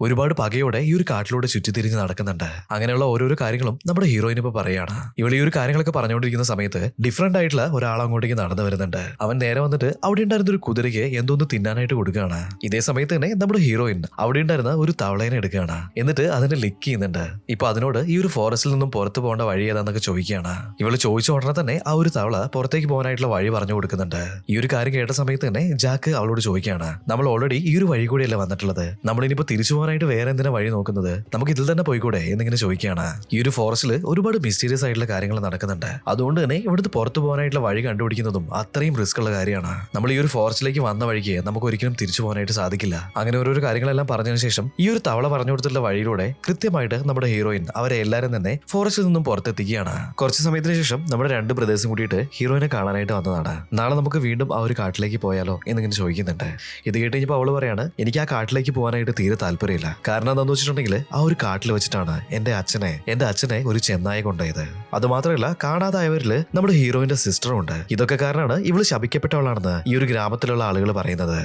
Speaker 1: ഒരുപാട് പകയോടെ ഈ ഒരു കാട്ടിലൂടെ ചുറ്റിത്തിരിഞ്ഞ് നടക്കുന്നുണ്ട്. അങ്ങനെയുള്ള ഓരോരോ കാര്യങ്ങളും നമ്മുടെ ഹീറോയിൻ ഇപ്പൊ പറയാണ്. ഇവൾ ഈ ഒരു കാര്യങ്ങളൊക്കെ പറഞ്ഞുകൊണ്ടിരിക്കുന്ന സമയത്ത് ഡിഫറെന്റ് ആയിട്ടുള്ള ഒരാൾ അങ്ങോട്ടേക്ക് നടന്നു വരുന്നുണ്ട്. അവൻ നേരെ വന്നിട്ട് അവിടെ ഉണ്ടായിരുന്ന ഒരു കുതിരയ്ക്ക് എന്തോന്ന് തിന്നാനായിട്ട് കൊടുക്കുകയാണ് ഇതേ സമയത്ത് തന്നെ നമ്മുടെ ഹീറോയിൻ അവിടെ ഉണ്ടായിരുന്ന ഒരു തവളേനെ എടുക്കുകയാണ്. എന്നിട്ട് അതിനെ ലിക്ക് ചെയ്യുന്നുണ്ട്. ഇപ്പൊ അതിനോട് ഈ ഒരു ഫോറസ്റ്റിൽ നിന്നും പുറത്തു പോകേണ്ട വഴി ഏതാന്നൊക്കെ ചോദിക്കുകയാണ്. ഇവൾ ചോദിച്ച ഉടനെ തന്നെ ആ ഒരു തവള പുറത്തേക്ക് പോകാനായിട്ടുള്ള വഴി പറഞ്ഞു കൊടുക്കുന്നുണ്ട്. ഈ ഒരു കാര്യം കേട്ട സമയത്ത് തന്നെ ജാക്ക് അവളോട് ചോദിക്കുകയാണ്. നമ്മൾ ഓൾറെഡി ഈ ഒരു വഴി കൂടെയല്ലേ വന്നിട്ടുള്ളത്? നമ്മൾ ഇനിയിപ്പോ തിരിച്ചു പോകാനായിട്ട് വേറെ എന്തിനാ വഴി നോക്കുന്നത്? നമുക്ക് ഇതിൽ തന്നെ പോയിക്കൂടെ? എന്നിങ്ങനെ ചോദിക്കുകയാണ്. ഈ ഒരു ഫോറസ്റ്റിൽ ഒരുപാട് മിസ്റ്റീരിയസ് ആയിട്ടുള്ള കാര്യങ്ങൾ നടക്കുന്നുണ്ട്. അതുകൊണ്ട് തന്നെ ഇവിടുത്തെ പുറത്തു പോകാനായിട്ടുള്ള വഴി കണ്ടുപിടിക്കുന്നതും അത്രയും റിസ്ക് ഉള്ള കാര്യമാണ്. നമ്മൾ ഈ ഒരു ഫോറസ്റ്റിലേക്ക് വന്ന വഴിക്ക് നമുക്ക് ഒരിക്കലും തിരിച്ചു പോകാനായിട്ട് സാധിക്കില്ല. അങ്ങനെ ഓരോരോ കാര്യങ്ങളെല്ലാം പറഞ്ഞതിന് ശേഷം ഈ ഒരു തവള പറഞ്ഞു കൊടുത്തിട്ടുള്ള വഴിയിലൂടെ കൃത്യമായിട്ട് നമ്മുടെ ഹീറോയിൻ അവരെ എല്ലാവരും തന്നെ ഫോറസ്റ്റിൽ നിന്നും പുറത്തെത്തിക്കുകയാണ്. കുറച്ച് സമയത്തിന് ശേഷം നമ്മുടെ രണ്ട് ബ്രദേഴ്സും കൂടിയിട്ട് ഹീറോയിനെ കാണാനായിട്ട് വന്നതാണ്. നാളെ നമുക്ക് വീണ്ടും ആ ഒരു കാട്ടിലേക്ക് പോയാലോ എന്നിങ്ങനെ ചോദിക്കുന്നുണ്ട്. ഇത് കേട്ട് കഴിഞ്ഞപ്പോൾ അവൾ പറയാണ് എനിക്ക് ആ കാട്ടിലേക്ക് പോകാനായിട്ട് തീരെ താല്പര്യമില്ല. കാരണം എന്താന്ന് വെച്ചിട്ടുണ്ടെങ്കിൽ ആ ഒരു കാട്ടിൽ വെച്ചിട്ടാണ് എന്റെ അച്ഛനെ എന്റെ അച്ഛനെ ഒരു ചെന്നായ കൊണ്ടുപോയത്. അത് മാത്രമല്ല കാണാതായവരിൽ നമ്മുടെ ഹീറോയിന്റെ സിസ്റ്ററും ഉണ്ട്. ഇതൊക്കെ കാരണമാണ് ഇവൾ ശപിക്കപ്പെട്ടവളാണെന്ന് ഈ ഒരു ഗ്രാമത്തിലുള്ള ആളുകൾ പറയുന്നത്.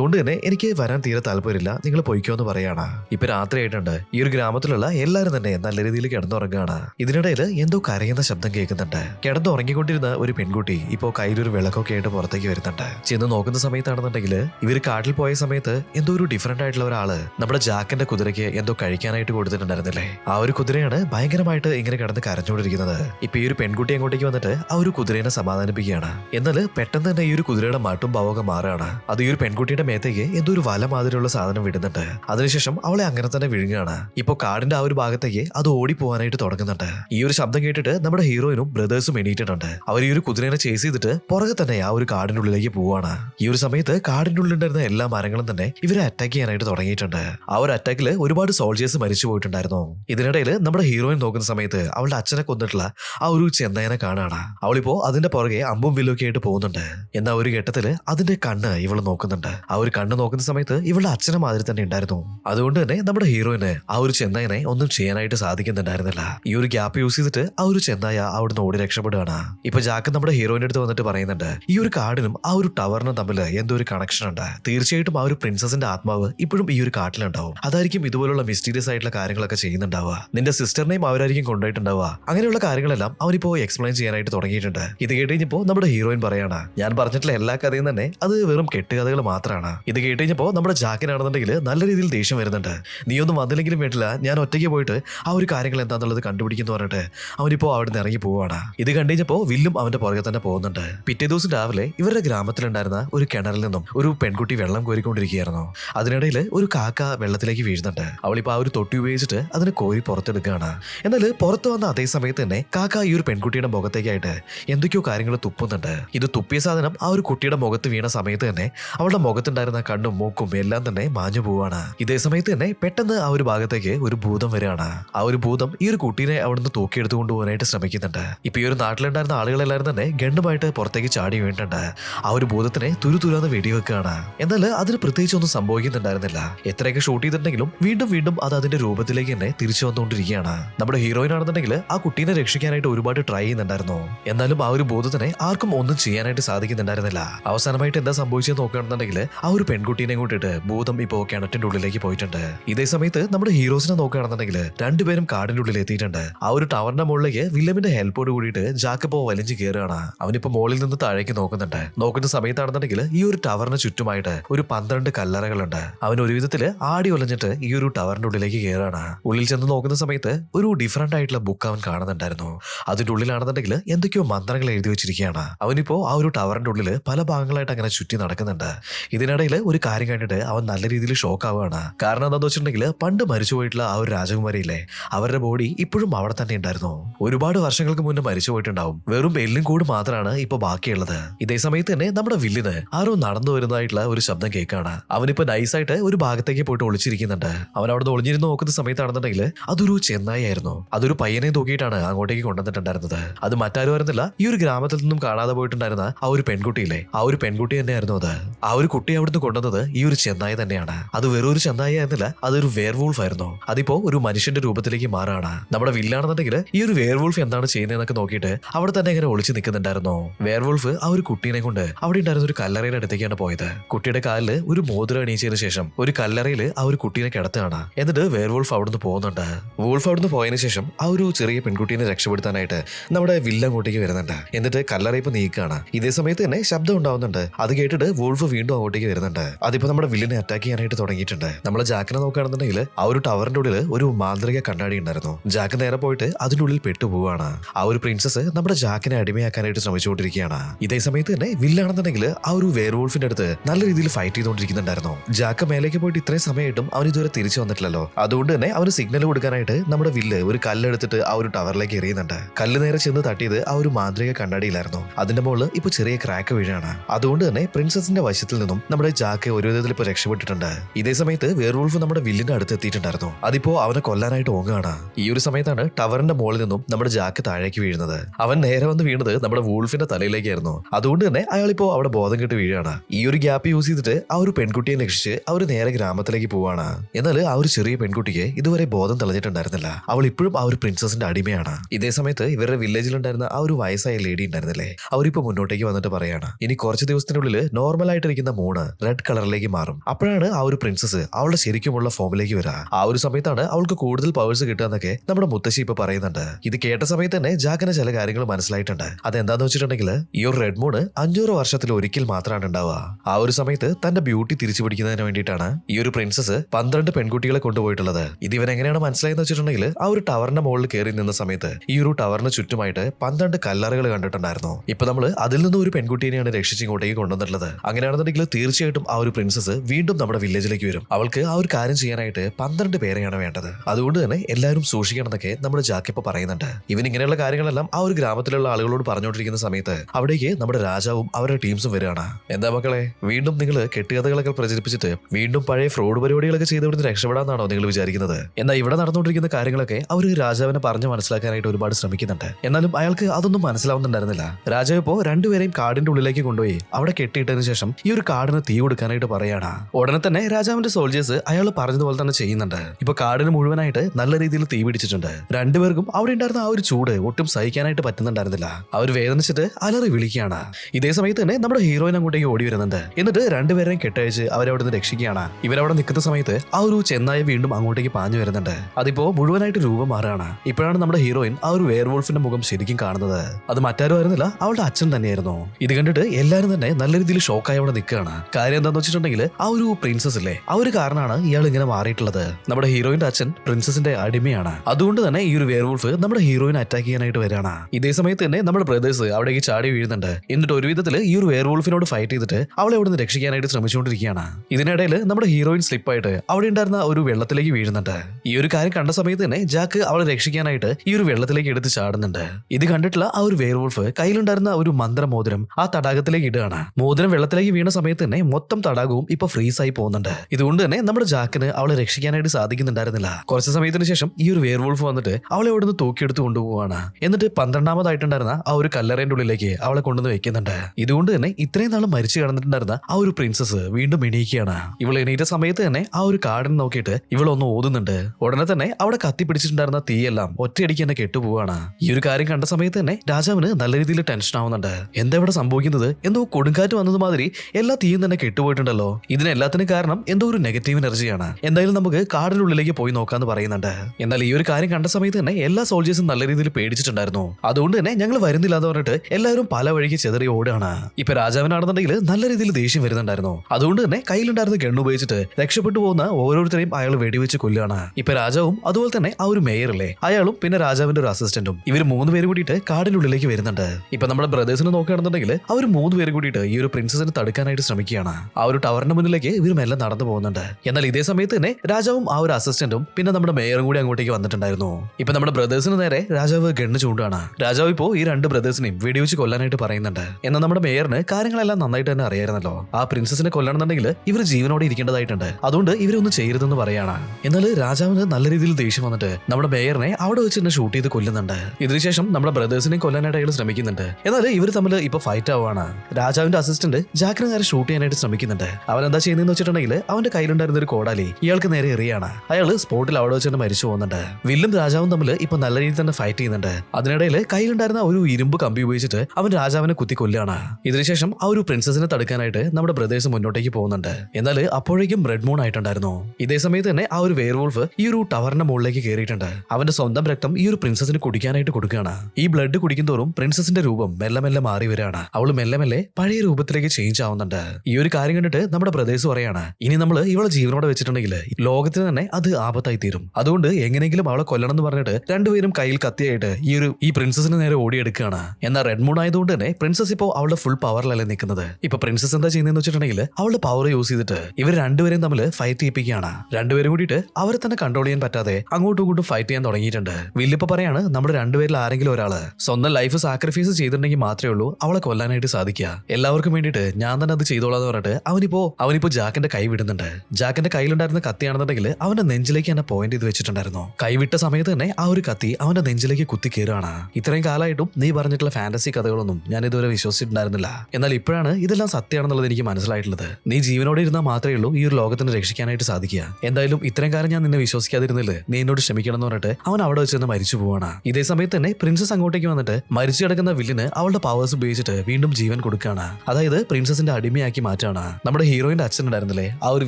Speaker 1: അതുകൊണ്ട് തന്നെ എനിക്ക് വരാൻ തീരെ താല്പര്യമില്ല. നിങ്ങൾ പൊയ്ക്കോ എന്ന് പറയാണ്. ഇപ്പൊ രാത്രി ആയിട്ടുണ്ട്. ഈ ഒരു ഗ്രാമത്തിലുള്ള എല്ലാവരും തന്നെ നല്ല രീതിയിൽ കിടന്നുറങ്ങുകയാണ്. ഇതിനിടയിൽ എന്തോ കരയുന്ന ശബ്ദം കേൾക്കുന്നുണ്ട്. കിടന്നുറങ്ങിക്കൊണ്ടിരുന്ന ഒരു പെൺകുട്ടി ഇപ്പോൾ കയ്യിലൊരു വിളക്കൊക്കെ ആയിട്ട് പുറത്തേക്ക് വരുന്നുണ്ട്. ചെന്ന് നോക്കുന്ന സമയത്താണെന്നുണ്ടെങ്കിൽ ഇവർ കാട്ടിൽ പോയ സമയത്ത് എന്തോ ഒരു ഡിഫറെന്റ് ആയിട്ടുള്ള ഒരാൾ നമ്മുടെ ജാക്കിന്റെ കുതിരയ്ക്ക് എന്തോ കഴിക്കാനായിട്ട് കൊടുത്തിട്ടുണ്ടായിരുന്നില്ലേ? ആ ഒരു കുതിരയാണ് ഭയങ്കരമായിട്ട് ഇങ്ങനെ കിടന്ന് കരഞ്ഞുകൊണ്ടിരിക്കുന്നത്. ഇപ്പൊ ഈ ഒരു പെൺകുട്ടി അങ്ങോട്ടേക്ക് വന്നിട്ട് ആ ഒരു കുതിരേനെ സമാധാനിപ്പിക്കുകയാണ്. എന്നാൽ പെട്ടെന്ന് തന്നെ ഈ ഒരു കുതിരയുടെ മാട്ടും ഭാവമൊക്കെ മാറുകയാണ്. അത് ഈ ഒരു പെൺകുട്ടിയുടെ മേത്തേക്ക് എന്തോ ഒരു വല മാതിരിയുള്ള സാധനം വിടുന്നുണ്ട്. അതിനുശേഷം അവളെ അങ്ങനെ തന്നെ വിഴുങ്ങുകയാണ്. ഇപ്പൊ കാടിന്റെ ആ ഒരു ഭാഗത്തേക്ക് അത് ഓടി പോകാനായിട്ട് തുടങ്ങുന്നുണ്ട്. ഈ ഒരു ശബ്ദം കേട്ടിട്ട് നമ്മുടെ ഹീറോയിനും ബ്രദേഴ്സും എണീറ്റിട്ടുണ്ട്. അവർ ഈ ഒരു കുതിരേനെ ചേസ് ചെയ്തിട്ട് പുറകെ തന്നെ ആ ഒരു കാടിന്റെ ഉള്ളിലേക്ക് പോവാണ്. ഈ ഒരു സമയത്ത് കാടിന്റെ ഉള്ളിലുണ്ടായിരുന്ന എല്ലാ മരങ്ങളും തന്നെ ഇവരെ അറ്റാക്ക് ചെയ്യാനായിട്ട് തുടങ്ങിയിട്ടുണ്ട്. ആ ഒരു അറ്റാക്കിൽ ഒരുപാട് സോൾജേഴ്സ് മരിച്ചു പോയിട്ടുണ്ടായിരുന്നു. ഇതിനിടയിൽ നമ്മുടെ ഹീറോയിൻ നോക്കുന്ന സമയത്ത് അവളുടെ അച്ഛനെ കൊന്നിട്ടുള്ള ആ ഒരു ചെന്നൈനെ കാണാണ്. അവളിപ്പോ അതിന്റെ പുറകെ അമ്പും വില്ലൊക്കെ ആയിട്ട് പോകുന്നുണ്ട്. എന്നാൽ ഒരു ഘട്ടത്തിൽ അതിന്റെ കണ്ണ് ഇവൾ നോക്കുന്നുണ്ട്. ആ ഒരു കണ്ണു നോക്കുന്ന സമയത്ത് ഇവളുടെ അച്ഛനെ മാതിരി തന്നെ ഉണ്ടായിരുന്നു. അതുകൊണ്ട് തന്നെ നമ്മുടെ ഹീറോയിന് ആ ഒരു ചെന്നായനെ ഒന്നും ചെയ്യാനായിട്ട് സാധിക്കുന്നുണ്ടായിരുന്നില്ല. ഈ ഒരു ഗ്യാപ്പ് യൂസ് ചെയ്തിട്ട് ആ ഒരു ചെന്നായ അവിടുന്ന് ഓടി രക്ഷപ്പെടുകയാണ്. ഇപ്പൊ ജാക്ക് നമ്മുടെ ഹീറോയിന്റെ അടുത്ത് വന്നിട്ട് പറയുന്നുണ്ട് ഈ ഒരു കാടിനും ആ ഒരു ടവറിനും തമ്മിൽ എന്തോ ഒരു കണക്ഷൻ ഉണ്ട്. തീർച്ചയായിട്ടും ആ ഒരു പ്രിൻസസിന്റെ ആത്മാവ് ഇപ്പോഴും ഈ ഒരു കാട്ടിലുണ്ടാവും അതായിരിക്കും ഇതുപോലുള്ള മിസ്റ്റീരിയസ് ആയിട്ടുള്ള കാര്യങ്ങളൊക്കെ ചെയ്യുന്നുണ്ടാവുക. നിന്റെ സിസ്റ്ററിനെയും അവരായിരിക്കും കൊണ്ടുപോയിട്ടുണ്ടാവുക. അങ്ങനെയുള്ള കാര്യങ്ങളെല്ലാം അവനിപ്പോ എക്സ്പ്ലെയിൻ ചെയ്യാനായിട്ട് തുടങ്ങിയിട്ടുണ്ട്. ഇത് കഴിഞ്ഞപ്പോ നമ്മുടെ ഹീറോയിൻ പറയാണ് ഞാൻ പറഞ്ഞിട്ടുള്ള എല്ലാ കഥയും തന്നെ അത് വെറും കെട്ടുകഥകൾ മാത്രമാണ് ഇത് കേട്ട് കഴിഞ്ഞപ്പോ നമ്മുടെ ജാക്കിനാണെന്നുണ്ടെങ്കിൽ നല്ല രീതിയിൽ ദേഷ്യം വരുന്നുണ്ട്. നീ ഒന്നും വന്നില്ലെങ്കിലും വേണ്ടില്ല ഞാൻ ഒറ്റയ്ക്ക് പോയിട്ട് ആ ഒരു കാര്യങ്ങൾ എന്താണെന്നുള്ളത് കണ്ടുപിടിക്കുന്നു പറഞ്ഞിട്ട് അവനിപ്പോൾ അവിടെ നിന്ന് ഇറങ്ങി പോവാണ്. ഇത് കണ്ടു കഴിഞ്ഞപ്പോ വില്ലും അവന്റെ പുറകെ തന്നെ പോകുന്നുണ്ട്. പിറ്റേ ദിവസം രാവിലെ ഇവരുടെ ഗ്രാമത്തിലുണ്ടായിരുന്ന ഒരു കിണറിൽ നിന്നും ഒരു പെൺകുട്ടി വെള്ളം കോരിക്കൊണ്ടിരിക്കുകയായിരുന്നു. അതിനിടയിൽ ഒരു കാക്ക വെള്ളത്തിലേക്ക് വീഴുന്നുണ്ട്. അവളിപ്പോൾ ആ ഒരു തൊട്ടി ഉപയോഗിച്ചിട്ട് അതിനെ കോരി പുറത്തെടുക്കുകയാണ്. എന്നാൽ പുറത്ത് വന്ന അതേ സമയത്ത് തന്നെ കാക്ക ഈ ഒരു പെൺകുട്ടിയുടെ മുഖത്തേക്കായിട്ട് എന്തൊക്കെയോ കാര്യങ്ങൾ തുപ്പുന്നുണ്ട്. ഇത് തുപ്പിയ സാധനം ആ ഒരു കുട്ടിയുടെ മുഖത്ത് വീണ സമയത്ത് തന്നെ അവളുടെ മുഖത്തുണ്ടായിരുന്ന കണ്ണും മൂക്കും എല്ലാം തന്നെ മാഞ്ഞു പോവാണ്. ഇതേ സമയത്ത് തന്നെ പെട്ടെന്ന് ആ ഒരു ഭാഗത്തേക്ക് ഒരു ഭൂതം വരികയാണ്. ആ ഒരു ഭൂതം ഈ ഒരു കുട്ടീനെ അവിടുന്ന് തൂക്കിയെടുത്തു കൊണ്ടുപോകാനായിട്ട് ശ്രമിക്കുന്നുണ്ട്. ഇപ്പൊ ഈ ഒരു നാട്ടിലുണ്ടായിരുന്ന ആളുകളെല്ലാവരും തന്നെ ഗണ്ണുമായിട്ട് പുറത്തേക്ക് ചാടി വീണിട്ടുണ്ട്. ആ ഒരു ഭൂതത്തിനെ തുരുതുരാന്ന് വെടിവെക്കുകയാണ്. എന്നാൽ അതിന് പ്രത്യേകിച്ച് ഒന്നും സംഭവിക്കുന്നുണ്ടായിരുന്നില്ല. എത്രയൊക്കെ ഷൂട്ട് ചെയ്തിട്ടുണ്ടെങ്കിലും വീണ്ടും വീണ്ടും അത് അതിന്റെ രൂപത്തിലേക്ക് തന്നെ തിരിച്ചു വന്നുകൊണ്ടിരിക്കുകയാണ്. നമ്മുടെ ഹീറോയിൻ ആണെന്നുണ്ടെങ്കിൽ ആ കുട്ടീനെ രക്ഷിക്കാനായിട്ട് ഒരുപാട് ട്രൈ ചെയ്യുന്നുണ്ടായിരുന്നു. എന്നാലും ആ ഒരു ബോധത്തിനെ ആർക്കും ഒന്നും ചെയ്യാനായിട്ട് സാധിക്കുന്നുണ്ടായിരുന്നില്ല. അവസാനമായിട്ട് എന്താ സംഭവിച്ചത് നോക്കുകയാണെന്നുണ്ടെങ്കിൽ ആ ഒരു പെൺകുട്ടീനെ കൂട്ടിട്ട് ഭൂതം ഇപ്പോ കിണറ്റിന്റെ ഉള്ളിലേക്ക് പോയിട്ടുണ്ട്. ഇതേ സമയത്ത് നമ്മുടെ ഹീറോസിനെ നോക്കുകയാണെന്നുണ്ടെങ്കിൽ രണ്ടുപേരും കാടിന്റെ ഉള്ളിൽ എത്തിയിട്ടുണ്ട്. ആ ഒരു ടവറിന്റെ മുകളിലേക്ക് വില്ലമിന്റെ ഹെൽപ്പോട് കൂടിയിട്ട് ജാക്ക് ഇപ്പോ വലിഞ്ഞു കയറുകയാണ് അവനിപ്പോ മുകളിൽ നിന്ന് താഴേക്ക് നോക്കുന്നുണ്ട്. നോക്കുന്ന സമയത്താണെന്നുണ്ടെങ്കിൽ ഈ ഒരു ടവറിന് ചുറ്റുമായിട്ട് ഒരു പന്ത്രണ്ട് കല്ലറകളുണ്ട്. അവൻ ഒരു വിധത്തിൽ ആടി ഒലഞ്ഞിട്ട് ഈ ഒരു ടവറിന്റെ ഉള്ളിലേക്ക് കയറുകയാണ് ഉള്ളിൽ ചെന്ന് നോക്കുന്ന സമയത്ത് ഒരു ഡിഫറെന്റ് ആയിട്ടുള്ള ബുക്ക് അവൻ കാണുന്നുണ്ടായിരുന്നു. അതിന്റെ ഉള്ളിലാണെന്നുണ്ടെങ്കിൽ എന്തൊക്കെയോ മന്ത്രങ്ങൾ എഴുതി വെച്ചിരിക്കുകയാണ്. അവനിപ്പോ ആ ഒരു ടവറിന്റെ ഉള്ളിൽ പല ഭാഗങ്ങളായിട്ട് അങ്ങനെ ചുറ്റി നടക്കുന്നുണ്ട്. ഇതിനിടയിൽ ഇതിനിടയിൽ ഒരു കാര്യം കണ്ടിട്ട് അവൻ നല്ല രീതിയിൽ ഷോക്ക് ആവുകയാണ് കാരണം എന്താന്ന് വെച്ചിട്ടുണ്ടെങ്കിൽ പണ്ട് മരിച്ചു പോയിട്ടുള്ള ആ ഒരു രാജകുമാരിയില്ലേ അവരുടെ ബോഡി ഇപ്പോഴും അവിടെ തന്നെ ഉണ്ടായിരുന്നു. ഒരുപാട് വർഷങ്ങൾക്ക് മുന്നേ മരിച്ചു പോയിട്ടുണ്ടാവും വെറും എല്ലും കൂടി മാത്രമാണ് ഇപ്പൊ ബാക്കിയുള്ളത്. ഇതേ സമയത്ത് തന്നെ നമ്മുടെ വില്ലിന് ആരോ നടന്നു വരുന്നതായിട്ടുള്ള ഒരു ശബ്ദം കേൾക്കാണ് അവനിപ്പോ നൈസായിട്ട് ഒരു ഭാഗത്തേക്ക് പോയിട്ട് ഒളിച്ചിരിക്കുന്നുണ്ട്. അവൻ അവിടെ നിന്ന് ഒളിഞ്ഞിരുന്ന് നോക്കുന്ന സമയത്താണെന്നുണ്ടെങ്കിൽ അതൊരു ചെന്നായി ആയിരുന്നു. അതൊരു പയ്യനെ തൂക്കിയിട്ടാണ് അങ്ങോട്ടേക്ക് കൊണ്ടുവന്നിട്ടുണ്ടായിരുന്നത്. അത് മറ്റാരും ആയിരുന്നില്ല ഈ ഒരു ഗ്രാമത്തിൽ നിന്നും കാണാതെ പോയിട്ടുണ്ടായിരുന്ന ആ ഒരു പെൺകുട്ടിയില്ലേ ആ ഒരു പെൺകുട്ടി തന്നെയായിരുന്നു അത്. ആ ഒരു കുട്ടി അവിടുന്ന് കൊണ്ടുവന്നത് ഈ ഒരു ചെന്നായ തന്നെയാണ്. അത് വെറും ഒരു ചെന്നായി ആയിരുന്നില്ല അതൊരു വേർവൂൾഫ് ആയിരുന്നു. അതിപ്പോ ഒരു മനുഷ്യന്റെ രൂപത്തിലേക്ക് മാറാണ്. നമ്മുടെ വില്ലാണെന്നുണ്ടെങ്കിൽ ഈ ഒരു വേർവൂൾഫ് എന്താണ് ചെയ്യുന്നതെന്നൊക്കെ നോക്കിയിട്ട് അവിടെ തന്നെ ഇങ്ങനെ ഒളിച്ചു നിൽക്കുന്നുണ്ടായിരുന്നു. വേർവൂൾഫ് ആ ഒരു കുട്ടീനെ കൊണ്ട് അവിടെ ഉണ്ടായിരുന്ന ഒരു കല്ലറയുടെ അടുത്തേക്കാണ് പോയത്. കുട്ടിയുടെ കാലിൽ ഒരു മോതിരം എണീച്ചതിന് ശേഷം ഒരു കല്ലറയിൽ ആ ഒരു കുട്ടീനെ കിടത്തുകയാണ്. എന്നിട്ട് വേർവൂൾഫ് അവിടുന്ന് പോകുന്നുണ്ട്. വൂൾഫ് അവിടുന്ന് പോയതിനു ശേഷം ആ ഒരു ചെറിയ പെൺകുട്ടീനെ രക്ഷപ്പെടുത്താനായിട്ട് നമ്മുടെ വില്ല അങ്ങോട്ടേക്ക് വരുന്നുണ്ട്. എന്നിട്ട് കല്ലറയിപ്പ് നീക്കുകയാണ്. ഇതേ സമയത്ത് തന്നെ ശബ്ദം ഉണ്ടാവുന്നുണ്ട്. അത് കേട്ടിട്ട് വൂൾഫ് വീണ്ടും അങ്ങോട്ടേക്ക് വരുന്നുണ്ട്. അതിപ്പോ നമ്മുടെ വില്ലിനെ അറ്റാക്ക് ചെയ്യാനായിട്ട് തുടങ്ങിയിട്ടുണ്ട്. നമ്മളെ ജാക്കിനെ നോക്കുകയാണെന്നുണ്ടെങ്കിൽ ആ ഒരു ടവറിന്റെ ഉള്ളിൽ ഒരു മാന്ത്രിക കണ്ണാടി ഉണ്ടായിരുന്നു. ജാക്ക് നേരെ പോയിട്ട് അതിന്റെ ഉള്ളിൽ പെട്ടുപോവാണ്. ആ ഒരു പ്രിൻസസ് നമ്മുടെ ജാക്കിനെ അടിമയാക്കാനായിട്ട് ശ്രമിച്ചുകൊണ്ടിരിക്കുകയാണ്. ഇതേ സമയത്ത് തന്നെ വില്ലാണെന്നുണ്ടെങ്കിൽ ആ ഒരു വേർവോൾഫിന്റെ അടുത്ത് നല്ല രീതിയിൽ ഫൈറ്റ് ചെയ്തുകൊണ്ടിരിക്കുന്നുണ്ടായിരുന്നു. ജാക്ക് മേലേക്ക് പോയിട്ട് ഇത്രയും സമയമായിട്ടും അവൻ ഇതുവരെ തിരിച്ചു വന്നിട്ടില്ലല്ലോ. അതുകൊണ്ട് തന്നെ അവന് സിഗ്നൽ കൊടുക്കാനായിട്ട് നമ്മുടെ വില്ല് ഒരു കല്ലെടുത്തിട്ട് ആ ഒരു ടവറിലേക്ക് എറിയുന്നുണ്ട്. കല്ല് നേരെ ചെന്ന് തട്ടിയത് ആ ഒരു മാന്ത്രിക കണ്ണാടിയിലായിരുന്നു. അതിന്റെ മുകളിൽ ഇപ്പൊ ചെറിയ ക്രാക്ക് വീഴാണ്. അതുകൊണ്ട് തന്നെ പ്രിൻസസിന്റെ വശത്തിൽ നിന്നും നമ്മുടെ ജാക്ക് ഒരു വിധത്തിൽ ഇപ്പൊ രക്ഷപ്പെട്ടിട്ടുണ്ട്. ഇതേ സമയത്ത് വേർവൂൾഫ് നമ്മുടെ വില്ലിന്റെ അടുത്ത് എത്തിയിട്ടുണ്ടായിരുന്നു. അതിപ്പോ അവനെ കൊല്ലാനായിട്ട് ഓങ്ങാണ് ഈ ഒരു സമയത്താണ് ടവറിന്റെ മുകളിൽ നിന്നും നമ്മുടെ ജാക്ക് താഴേക്ക് വീഴുന്നത്. അവൻ നേരെ വന്ന് വീണത് നമ്മുടെ വൂൾഫിന്റെ തലയിലേക്കായിരുന്നു. അതുകൊണ്ട് തന്നെ അയാൾ ഇപ്പോ അവിടെ ബോധം കെട്ട് വീഴാണ് ഈ ഒരു ഗ്യാപ്പ് യൂസ് ചെയ്തിട്ട് ആ ഒരു പെൺകുട്ടിയെ രക്ഷിച്ച് അവർ നേരെ ഗ്രാമത്തിലേക്ക് പോവാണ് എന്നാൽ ആ ഒരു ചെറിയ പെൺകുട്ടിക്ക് ഇതുവരെ ബോധം തെളിഞ്ഞിട്ടുണ്ടായിരുന്നില്ല. അവൾ ഇപ്പോഴും ആ ഒരു പ്രിൻസസിന്റെ അടിമയാണ്. ഇതേ സമയത്ത് ഇവരുടെ വില്ലേജിൽ ഉണ്ടായിരുന്ന ആ ഒരു വയസ്സായ ലേഡി ഉണ്ടായിരുന്നില്ലേ? അവരിപ്പോ മുന്നോട്ടേക്ക് വന്നിട്ട് പറയാണ്. ഇനി കുറച്ച് ദിവസത്തിനുള്ളിൽ നോർമൽ ആയിട്ടിരിക്കുന്ന മൂണ് റെഡ് കളറിലേക്ക് മാറും. അപ്പോഴാണ് ആ ഒരു പ്രിൻസസ് അവളുടെ ശരിക്കുമുള്ള ഫോമിലേക്ക് വരിക ആ ഒരു സമയത്താണ് അവൾക്ക് കൂടുതൽ പവേഴ്സ് കിട്ടുക എന്നൊക്കെ നമ്മുടെ മുത്തശ്ശി ഇപ്പൊ പറയുന്നുണ്ട്. ഇത് കേട്ട സമയത്ത് തന്നെ ജാക്കിന് ചില കാര്യങ്ങൾ മനസ്സിലായിട്ടുണ്ട്. അതെന്താന്ന് വെച്ചിട്ടുണ്ടെങ്കിൽ ഈ ഒരു റെഡ് മൂൺ അഞ്ഞൂറ് വർഷത്തിൽ ഒരിക്കൽ മാത്രമാണ് ഉണ്ടാവുക. ആ ഒരു സമയത്ത് തന്റെ ബ്യൂട്ടി തിരിച്ചു പിടിക്കുന്നതിന് വേണ്ടിയിട്ടാണ് ഈ ഒരു പ്രിൻസസ് പന്ത്രണ്ട് പെൺകുട്ടികളെ കൊണ്ടുപോയിട്ടുള്ളത്. ഇത് ഇവൻ എങ്ങനെയാണ് മനസ്സിലായെന്ന് വെച്ചിട്ടുണ്ടെങ്കിൽ ആ ഒരു ടവറിന്റെ മുകളിൽ കയറി നിന്ന സമയത്ത് ഈ ഒരു ടവറിന് ചുറ്റുമായിട്ട് പന്ത്രണ്ട് കല്ലറകൾ കണ്ടിട്ടുണ്ടായിരുന്നു. ഇപ്പൊ നമ്മൾ അതിൽ നിന്ന് ഒരു പെൺകുട്ടീനെയാണ് രക്ഷിച്ച് ഇങ്ങോട്ടേക്ക് കൊണ്ടുവന്നിട്ടുള്ളത്. അങ്ങനെയാണെന്നുണ്ടെങ്കിൽ തീർച്ചയായിട്ടും ആ ഒരു പ്രിൻസസ് വീണ്ടും നമ്മുടെ വില്ലേജിലേക്ക് വരും. അവൾക്ക് ആ ഒരു കാര്യം ചെയ്യാനായിട്ട് പന്ത്രണ്ട് പേരെയാണ് വേണ്ടത്. അതുകൊണ്ട് തന്നെ എല്ലാവരും സൂക്ഷിക്കണം എന്നൊക്കെ നമ്മുടെ ജാക്ക് ഇപ്പൊ പറയുന്നുണ്ട്. ഇവൻ ഇങ്ങനെയുള്ള കാര്യങ്ങളെല്ലാം ആ ഒരു ഗ്രാമത്തിലുള്ള ആളുകളോട് പറഞ്ഞുകൊണ്ടിരിക്കുന്ന സമയത്ത് അവിടേക്ക് നമ്മുടെ രാജാവും അവരുടെ ടീംസും വരികയാണ്. എന്താ മക്കളെ? വീണ്ടും നിങ്ങൾ കെട്ടുകഥകളൊക്കെ പ്രചരിപ്പിച്ചിട്ട് വീണ്ടും പഴയ ഫ്രോഡ് പരിപാടികളൊക്കെ ചെയ്ത് രക്ഷപ്പെടാന്നാണോ നിങ്ങൾ വിചാരിക്കുന്നത്? എന്നാൽ ഇവിടെ നടന്നുകൊണ്ടിരിക്കുന്ന കാര്യങ്ങളൊക്കെ അവർ രാജാവിനെ പറഞ്ഞു മനസ്സിലാക്കാനായിട്ട് ഒരുപാട് ശ്രമിക്കുന്നുണ്ട്. എന്നാലും അയാൾക്ക് അതൊന്നും മനസ്സിലാവുന്നുണ്ടായിരുന്നില്ല. രാജാവ് ഇപ്പോ രണ്ടുപേരെയും കാടിന്റെ ഉള്ളിലേക്ക് കൊണ്ടുപോയി അവിടെ കെട്ടിയിട്ടതിന് ശേഷം ഈ ഒരു കാടിന് തീ കൊടുക്കാനായിട്ട് പറയാണ്. ഉടനെ തന്നെ രാജാവിന്റെ സോൾജേഴ്സ് അയാൾ പറഞ്ഞതുപോലെ തന്നെ ചെയ്യുന്നുണ്ട്. ഇപ്പൊ കാടിന് മുഴുവനായിട്ട് നല്ല രീതിയിൽ തീ പിടിച്ചിട്ടുണ്ട്. രണ്ടുപേർക്കും അവിടെ ഉണ്ടായിരുന്ന ആ ഒരു ചൂട് ഒട്ടും സഹിക്കാനായിട്ട് പറ്റുന്നുണ്ടായിരുന്നില്ല. അവർ വേദനിച്ചിട്ട് അലറി വിളിക്കുകയാണ്. ഇതേ സമയത്ത് തന്നെ നമ്മുടെ ഹീറോയിൻ അങ്ങോട്ടേക്ക് ഓടി വരുന്നുണ്ട്. എന്നിട്ട് രണ്ടുപേരെയും കെട്ടയച്ച് അവരവിടെ നിന്ന് രക്ഷിക്കുകയാണ്. ഇവരവിടെ നിൽക്കുന്ന സമയത്ത് ആ ഒരു ചെന്നായ വീണ്ടും അങ്ങോട്ടേക്ക് പാഞ്ഞു വരുന്നുണ്ട്. അതിപ്പോ മുഴുവനായിട്ട് രൂപം മാറുകയാണ്. ഇപ്പോഴാണ് നമ്മുടെ ഹീറോയിൻ ആ ഒരു വേർവോൾഫിന്റെ മുഖം ശരിക്കും കാണുന്നത്. അത് മറ്റാരും ആയിരുന്നില്ല അവളുടെ അച്ഛൻ തന്നെയായിരുന്നു. ഇത് കണ്ടിട്ട് എല്ലാവരും തന്നെ നല്ല രീതിയിൽ ഷോക്കായി അവിടെ നിൽക്കുകയാണ്. കാര്യം എന്താന്ന് വെച്ചിട്ടുണ്ടെങ്കിൽ ആ ഒരു പ്രിൻസസ് ഇല്ലേ? ആ ഒരു കാരണമാണ് ഇയാൾ ഇങ്ങനെ മാറിയിട്ടുള്ളത്. നമ്മുടെ ഹീറോയിന്റെ അച്ഛൻ പ്രിൻസസിന്റെ അടിമയാണ്. അതുകൊണ്ട് തന്നെ ഈ ഒരു വേർവോൾഫ് നമ്മുടെ ഹീറോയിനെ അറ്റാക്ക് ചെയ്യാനായിട്ട് വരികയാണ്. ഇതേ സമയത്ത് തന്നെ നമ്മുടെ ബ്രദേഴ്സ് അവിടേക്ക് ചാടി വീഴുന്നുണ്ട്. എന്നിട്ട് ഒരു വിധത്തിൽ ഈ ഒരു വേർവോൾഫിനോട് ഫൈറ്റ് ചെയ്തിട്ട് അവളെ അവിടെ നിന്ന് രക്ഷിക്കാനായിട്ട് ശ്രമിച്ചുകൊണ്ടിരിക്കുകയാണ്. ഇതിനിടയിൽ നമ്മുടെ ഹീറോയിൻ സ്ലിപ്പായിട്ട് അവിടെ ഉണ്ടായിരുന്ന ഒരു വെള്ളത്തിലേക്ക് വീഴുന്നുണ്ട്. ഈ ഒരു കാര്യം കണ്ട സമയത്ത് തന്നെ ജാക്ക് അവളെ രക്ഷിക്കാനായിട്ട് ഈ ഒരു വെള്ളത്തിലേക്ക് എടുത്ത് ചാടുന്നുണ്ട്. ഇത് കണ്ടിട്ടുള്ള ആ ഒരു വേർവോൾഫ് കയ്യിലുണ്ടായിരുന്ന ഒരു മന്ത്രമോതിരം ആ തടാകത്തിലേക്ക് ഇടുകയാണ്. മോതിരം വെള്ളത്തിലേക്ക് വീണ സമയത്ത് തന്നെ മൊത്തം തടാകവും ഇപ്പൊ ഫ്രീസ് ആയി പോകുന്നുണ്ട്. ഇതുകൊണ്ട് തന്നെ നമ്മുടെ ജാക്കിന് അവളെ രക്ഷിക്കാനായിട്ട് സാധിക്കുന്നുണ്ടായിരുന്നില്ല. കുറച്ച് സമയത്തിന് ശേഷം ഈ ഒരു വേർവോൾഫ് വന്നിട്ട് അവളെ അവിടെ നിന്ന് തൂക്കിയെടുത്ത് കൊണ്ടുപോവാണ്. എന്നിട്ട് പന്ത്രണ്ടാമതായിട്ടുണ്ടായിരുന്ന ആ ഒരു കല്ലറേന്റെ ഉള്ളിലേക്ക് അവളെ കൊണ്ടുവന്ന് വെക്കുന്നുണ്ട്. ഇതുകൊണ്ട് തന്നെ ഇത്രയും നാൾ മരിച്ചു കിടന്നിട്ടുണ്ടായിരുന്ന ആ ഒരു പ്രിൻസസ് വീണ്ടും എണീക്കുകയാണ്. ഇവൾ എണീറ്റ സമയത്ത് തന്നെ ആ ഒരു കാടിനെ നോക്കിയിട്ട് ഇവളൊന്ന് ഓതുന്നുണ്ട്. ഉടനെ തന്നെ അവിടെ കത്തിപ്പിടിച്ചിട്ടുണ്ടായിരുന്ന തീയെല്ലാം ഒറ്റയടിക്ക് തന്നെ കെട്ടുപോവാണ്. ഈ ഒരു കാര്യം കണ്ട സമയത്ത് തന്നെ രാജാവിന് നല്ല രീതിയിൽ ടെൻഷൻ ആവുന്നുണ്ട് എന്താ ഇവിടെ സംഭവിക്കുന്നത്? എന്തോ കൊടുങ്കാറ്റ് വന്നത് മാതിരി എല്ലാ തീയും തന്നെ കെട്ടുപോയിട്ടുണ്ടല്ലോ. ഇതിനെല്ലാത്തിനും കാരണം എന്തോ ഒരു നെഗറ്റീവ് എനർജിയാണ് എന്തായാലും നമുക്ക് കാടിനുള്ളിലേക്ക് പോയി നോക്കാന്ന് പറയുന്നുണ്ട്. എന്നാൽ ഈ ഒരു കാര്യം കണ്ട സമയത്ത് തന്നെ എല്ലാ സോൾജേഴ്സും നല്ല രീതിയിൽ പേടിച്ചിട്ടുണ്ടായിരുന്നു. അതുകൊണ്ട് തന്നെ ഞങ്ങൾ വരുന്നില്ല എന്ന് പറഞ്ഞിട്ട് എല്ലാവരും പല വഴിക്ക് ചെതറി ഓടുകയാണ്. ഇപ്പൊ രാജാവിനാണെന്നുണ്ടെങ്കിൽ നല്ല രീതിയിൽ ദേഷ്യം വരുന്നുണ്ടായിരുന്നു. അതുകൊണ്ട് തന്നെ കയ്യിലുണ്ടായിരുന്ന ഗണ്ണ് ഉപയോഗിച്ചിട്ട് രക്ഷപ്പെട്ടു പോകുന്ന ഓരോരുത്തരെയും അയാൾ വെടിവെച്ച് കൊല്ലുകയാണ്. ഇപ്പൊ രാജാവും അതുപോലെ തന്നെ ആ ഒരു മേയറല്ലേ അയാളും പിന്നെ രാജാവിന്റെ ഒരു അസിസ്റ്റന്റും ഇവർ മൂന്ന് പേര് കൂടിയിട്ട് കാടിനുള്ളിലേക്ക് വരുന്നുണ്ട്. ഇപ്പൊ നമ്മുടെ ബ്രദേഴ്സിനെ നോക്കുകയാണെന്നുണ്ടെങ്കിൽ അവർ മൂന്ന് പേര് കൂടിയിട്ട് ഈ ഒരു പ്രിൻസസിനെ തടുക്കാനായിട്ട് ശ്രമിക്കുകയാണ്. ഇരിക്കുകയാണ് ആ ഒരു ടവറിന്റെ മുന്നിലേക്ക് ഇവർ മെല്ലെ നടന്നു പോകുന്നുണ്ട്. എന്നാൽ ഇതേ സമയത്ത് തന്നെ രാജാവും ആ ഒരു അസിസ്റ്റന്റും പിന്നെ നമ്മുടെ മേയറും കൂടി അങ്ങോട്ടേക്ക് വന്നിട്ടുണ്ടായിരുന്നു. ഇപ്പൊ നമ്മുടെ ബ്രദേഴ്സിന് നേരെ രാജാവ് ഗണ്ണ് ചൂണ്ടാണ് രാജാവ് ഇപ്പോ ഈ രണ്ട് ബ്രദേഴ്സിനെയും വെടിവെച്ച് കൊല്ലാനായിട്ട് പറയുന്നുണ്ട്. എന്നാൽ നമ്മുടെ മേയറിന് കാര്യങ്ങളെല്ലാം നന്നായിട്ട് തന്നെ അറിയായിരുന്നല്ലോ. ആ പ്രിൻസസിനെ കൊല്ലണമെന്നുണ്ടെങ്കിൽ ഇവർ ജീവനോടെ ഇരിക്കേണ്ടതായിട്ടുണ്ട്. അതുകൊണ്ട് ഇവരൊന്നും ചെയ്യരുതെന്ന് പറയാണ്. എന്നാൽ രാജാവിന് നല്ല രീതിയിൽ ദേഷ്യം വന്നിട്ട് നമ്മുടെ മേയറിനെ അവിടെ വെച്ച് തന്നെ ഷൂട്ട് ചെയ്ത് കൊല്ലുന്നുണ്ട്. ഇതിനുശേഷം നമ്മുടെ ബ്രദേഴ്സിനെ കൊല്ലാനായിട്ട് അയാൾ ശ്രമിക്കുന്നുണ്ട്. എന്നാൽ ഇവർ തമ്മിൽ ഇപ്പൊ ഫൈറ്റ് ആവുകയാണ് രാജാവിന്റെ അസിസ്റ്റന്റ് ജാക്കിന് ഷൂട്ട് ചെയ്യാനായിട്ട് ശ്രമിക്കുന്നുണ്ട്. അവൻ എന്താ ചെയ്യുന്നതെന്ന് വെച്ചിട്ടുണ്ടെങ്കിൽ അവന്റെ കയ്യിലുണ്ടായിരുന്ന ഒരു കോടാലി. ഇയാൾക്ക് നേരെ എറിയാണ്. അയാൾ സ്പോട്ടിൽ അവിടെ വെച്ചിട്ട് മരിച്ചു പോകുന്നുണ്ട്. വില്ലും രാജാവും തമ്മിൽ ഇപ്പൊ നല്ല രീതിയിൽ തന്നെ ഫൈറ്റ് ചെയ്യുന്നുണ്ട്. അതിനിടയിൽ കയ്യിലുണ്ടായിരുന്ന ഒരു ഇരുമ്പ് കമ്പി ഉപയോഗിച്ചിട്ട് അവൻ രാജാവിനെ കുത്തി കൊല്ലാണ് ഇതിനുശേഷം ആ ഒരു പ്രിൻസസിനെ തടുക്കാനായിട്ട് നമ്മുടെ ബ്രദേഴ്സ് മുന്നോട്ടേക്ക് പോകുന്നുണ്ട്. എന്നാൽ അപ്പോഴേക്കും റെഡ് മൂൺ ആയിട്ടുണ്ടായിരുന്നു. ഇതേ സമയത്ത് തന്നെ ആ ഒരു വേർവോൾഫ് ഈ ഒരു ടവറിന്റെ മുകളിലേക്ക് കയറിയിട്ടുണ്ട് അവന്റെ സ്വന്തം രക്തം ഈ ഒരു പ്രിൻസസിന് കുടിക്കാനായിട്ട് കൊടുക്കുകയാണ്. ഈ ബ്ലഡ് കുടിക്കുന്തോറും പ്രിൻസസിന്റെ രൂപം മെല്ലെ മെല്ലെ മാറി വരികയാണ്. അവൾ മെല്ലെ മെല്ലെ പഴയ രൂപത്തിലേക്ക് ചേഞ്ച് ആവുന്നുണ്ട്. ഒരു കാര്യം കണ്ടിട്ട് നമ്മുടെ പ്രദേശം പറയാണ് ഇനി നമ്മൾ ഇവളെ ജീവനോടെ വെച്ചിട്ടുണ്ടെങ്കിൽ ലോകത്തിന് തന്നെ അത് ആപത്തായി തീരും. അതുകൊണ്ട് എങ്ങനെയെങ്കിലും അവളെ കൊല്ലണം എന്ന് പറഞ്ഞിട്ട് രണ്ടുപേരും കയ്യിൽ കത്തിയായിട്ട് ഈ ഒരു ഈ പ്രിൻസസിന് നേരെ ഓടിയെടുക്കുകയാണ്. എന്നാൽ റെഡ് മൂൺ ആയതുകൊണ്ട് തന്നെ പ്രിൻസസ് ഇപ്പോൾ അവളുടെ ഫുൾ പവറിലല്ലേ നിൽക്കുന്നത്. ഇപ്പൊ പ്രിൻസസ് എന്താ ചെയ്യുന്നതെന്ന് വെച്ചിട്ടുണ്ടെങ്കിൽ അവളുടെ പവർ യൂസ് ചെയ്തിട്ട് ഇവർ രണ്ടുപേരെയും തമ്മിൽ ഫൈറ്റ് ചെയ്യിപ്പിക്കുകയാണ്. രണ്ടുപേരും കൂടിയിട്ട് അവരെ തന്നെ കൺട്രോൾ ചെയ്യാൻ പറ്റാതെ അങ്ങോട്ടും ഇങ്ങോട്ടും ഫൈറ്റ് ചെയ്യാൻ തുടങ്ങിയിട്ടുണ്ട്. വില്ലിപ്പ പറയാണ് നമ്മുടെ രണ്ടുപേരിൽ ആരെങ്കിലും ഒരാൾ സ്വന്തം ലൈഫ് സാക്രിഫൈസ് ചെയ്തിട്ടുണ്ടെങ്കിൽ മാത്രമേ ഉള്ളൂ അവളെ കൊല്ലാനായിട്ട് സാധിക്കുക. എല്ലാവർക്കും വേണ്ടിയിട്ട് ഞാൻ തന്നെ അത് ചെയ്തോളാന്ന് പറഞ്ഞിട്ട് അവനിപ്പോ അവനിപ്പോ ജാക്കിന്റെ കൈ വിടുന്നുണ്ട്. ജാക്കിന്റെ കയ്യിലുണ്ടായിരുന്ന കത്തിയാണെന്നുണ്ടെങ്കിൽ അവന്റെ നെഞ്ചിലേക്ക് തന്നെ പോയിന്റ് ചെയ്ത് വെച്ചിട്ടുണ്ടായിരുന്നു. കൈവിട്ട സമയത്ത് തന്നെ ആ ഒരു കത്തി അവന്റെ നെഞ്ചിലേക്ക് കുത്തി കയറുകയാണ്. ഇത്രയും കാലമായിട്ടും നീ പറഞ്ഞിട്ടുള്ള ഫാന്റസി കഥകളൊന്നും ഞാൻ ഇതുവരെ വിശ്വസിച്ചിട്ടുണ്ടായിരുന്നില്ല. എന്നാൽ ഇപ്പോഴാണ് ഇതെല്ലാം സത്യമാണെന്നുള്ളത് എനിക്ക് മനസ്സിലായിട്ടുള്ളത്. നീ ജീവനോടെ ഇരുന്നാൽ മാത്രമേ ഉള്ളൂ ഈ ഒരു ലോകത്തിന് രക്ഷിക്കാനായിട്ട് സാധിക്കുക. എന്തായാലും ഇത്രയും കാലം ഞാൻ നിന്നെ വിശ്വസിക്കാതിരുന്നില്ല. നീ എന്നോട് ക്ഷമിക്കണം എന്ന് പറഞ്ഞിട്ട് അവൻ അവിടെ വെച്ച് തന്നെ മരിച്ചു പോവാണ്. ഇതേ സമയത്ത് തന്നെ പ്രിൻസസ് അങ്ങോട്ടേക്ക് വന്നിട്ട് മരിച്ചു കിടക്കുന്ന വില്ലിന് അവളുടെ പവേഴ്സ് ഉപയോഗിച്ചിട്ട് വീണ്ടും ജീവൻ കൊടുക്കുകയാണ്. അതായത് പ്രിൻസസിന്റെ അടിമയാക്കി മാറ്റാണ്. നമ്മുടെ ഹീറോയിന്റെ അച്ഛൻ ഉണ്ടായിരുന്നില്ലേ? ആ ഒരു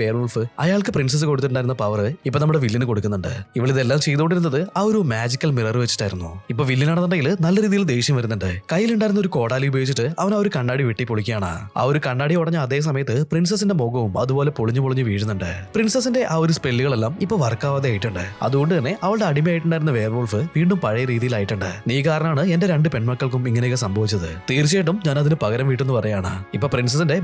Speaker 1: വേർവുൾഫ് അയാൾക്ക് പ്രിൻസസ് കൊടുത്തിട്ടുണ്ടായിരുന്ന പവർ ഇപ്പൊ നമ്മുടെ വില്ലിന് കൊടുക്കുന്നുണ്ട്. ഇവൾ ഇതെല്ലാം ചെയ്തുകൊണ്ടിരുന്നത് ആ ഒരു മാജിക്കൽ മിറർ വെച്ചിട്ടായിരുന്നു. ഇപ്പൊ വില്ലിനാണെന്നുണ്ടെങ്കിൽ നല്ല രീതിയിൽ ദേഷ്യം വരുന്നുണ്ട്. കയ്യിലുണ്ടായിരുന്ന ഒരു കോടാലി ഉപയോഗിച്ചിട്ട് അവൻ ആ ഒരു കണ്ണാടി വെട്ടി പൊളിക്കുകയാണ്. ആ ഒരു കണ്ണാടി ഉടഞ്ഞ അതേ സമയത്ത് പ്രിൻസസിന്റെ മുഖവും അതുപോലെ പൊളിഞ്ഞു പൊളിഞ്ഞു വീഴുന്നുണ്ട്. പ്രിൻസസിന്റെ ആ ഒരു സ്പെല്ലുകളെല്ലാം ഇപ്പൊ വർക്കാവാതെ ആയിട്ടുണ്ട്. അതുകൊണ്ട് തന്നെ അവളുടെ അടിമയായിട്ടുണ്ടായിരുന്ന വേർവോൾഫ് വീണ്ടും പഴയ രീതിയിലായിട്ടുണ്ട് നീ കാരണമാണ് എന്റെ രണ്ട് പെൺമക്കൾക്കും ഇങ്ങനെയൊക്കെ സംഭവിച്ചത്. തീർച്ചയായിട്ടും ഞാൻ അതിന് പകരം വീട്ടെന്ന് പറയാണ്. ഇപ്പൊ പ്രിൻസസിന്റെ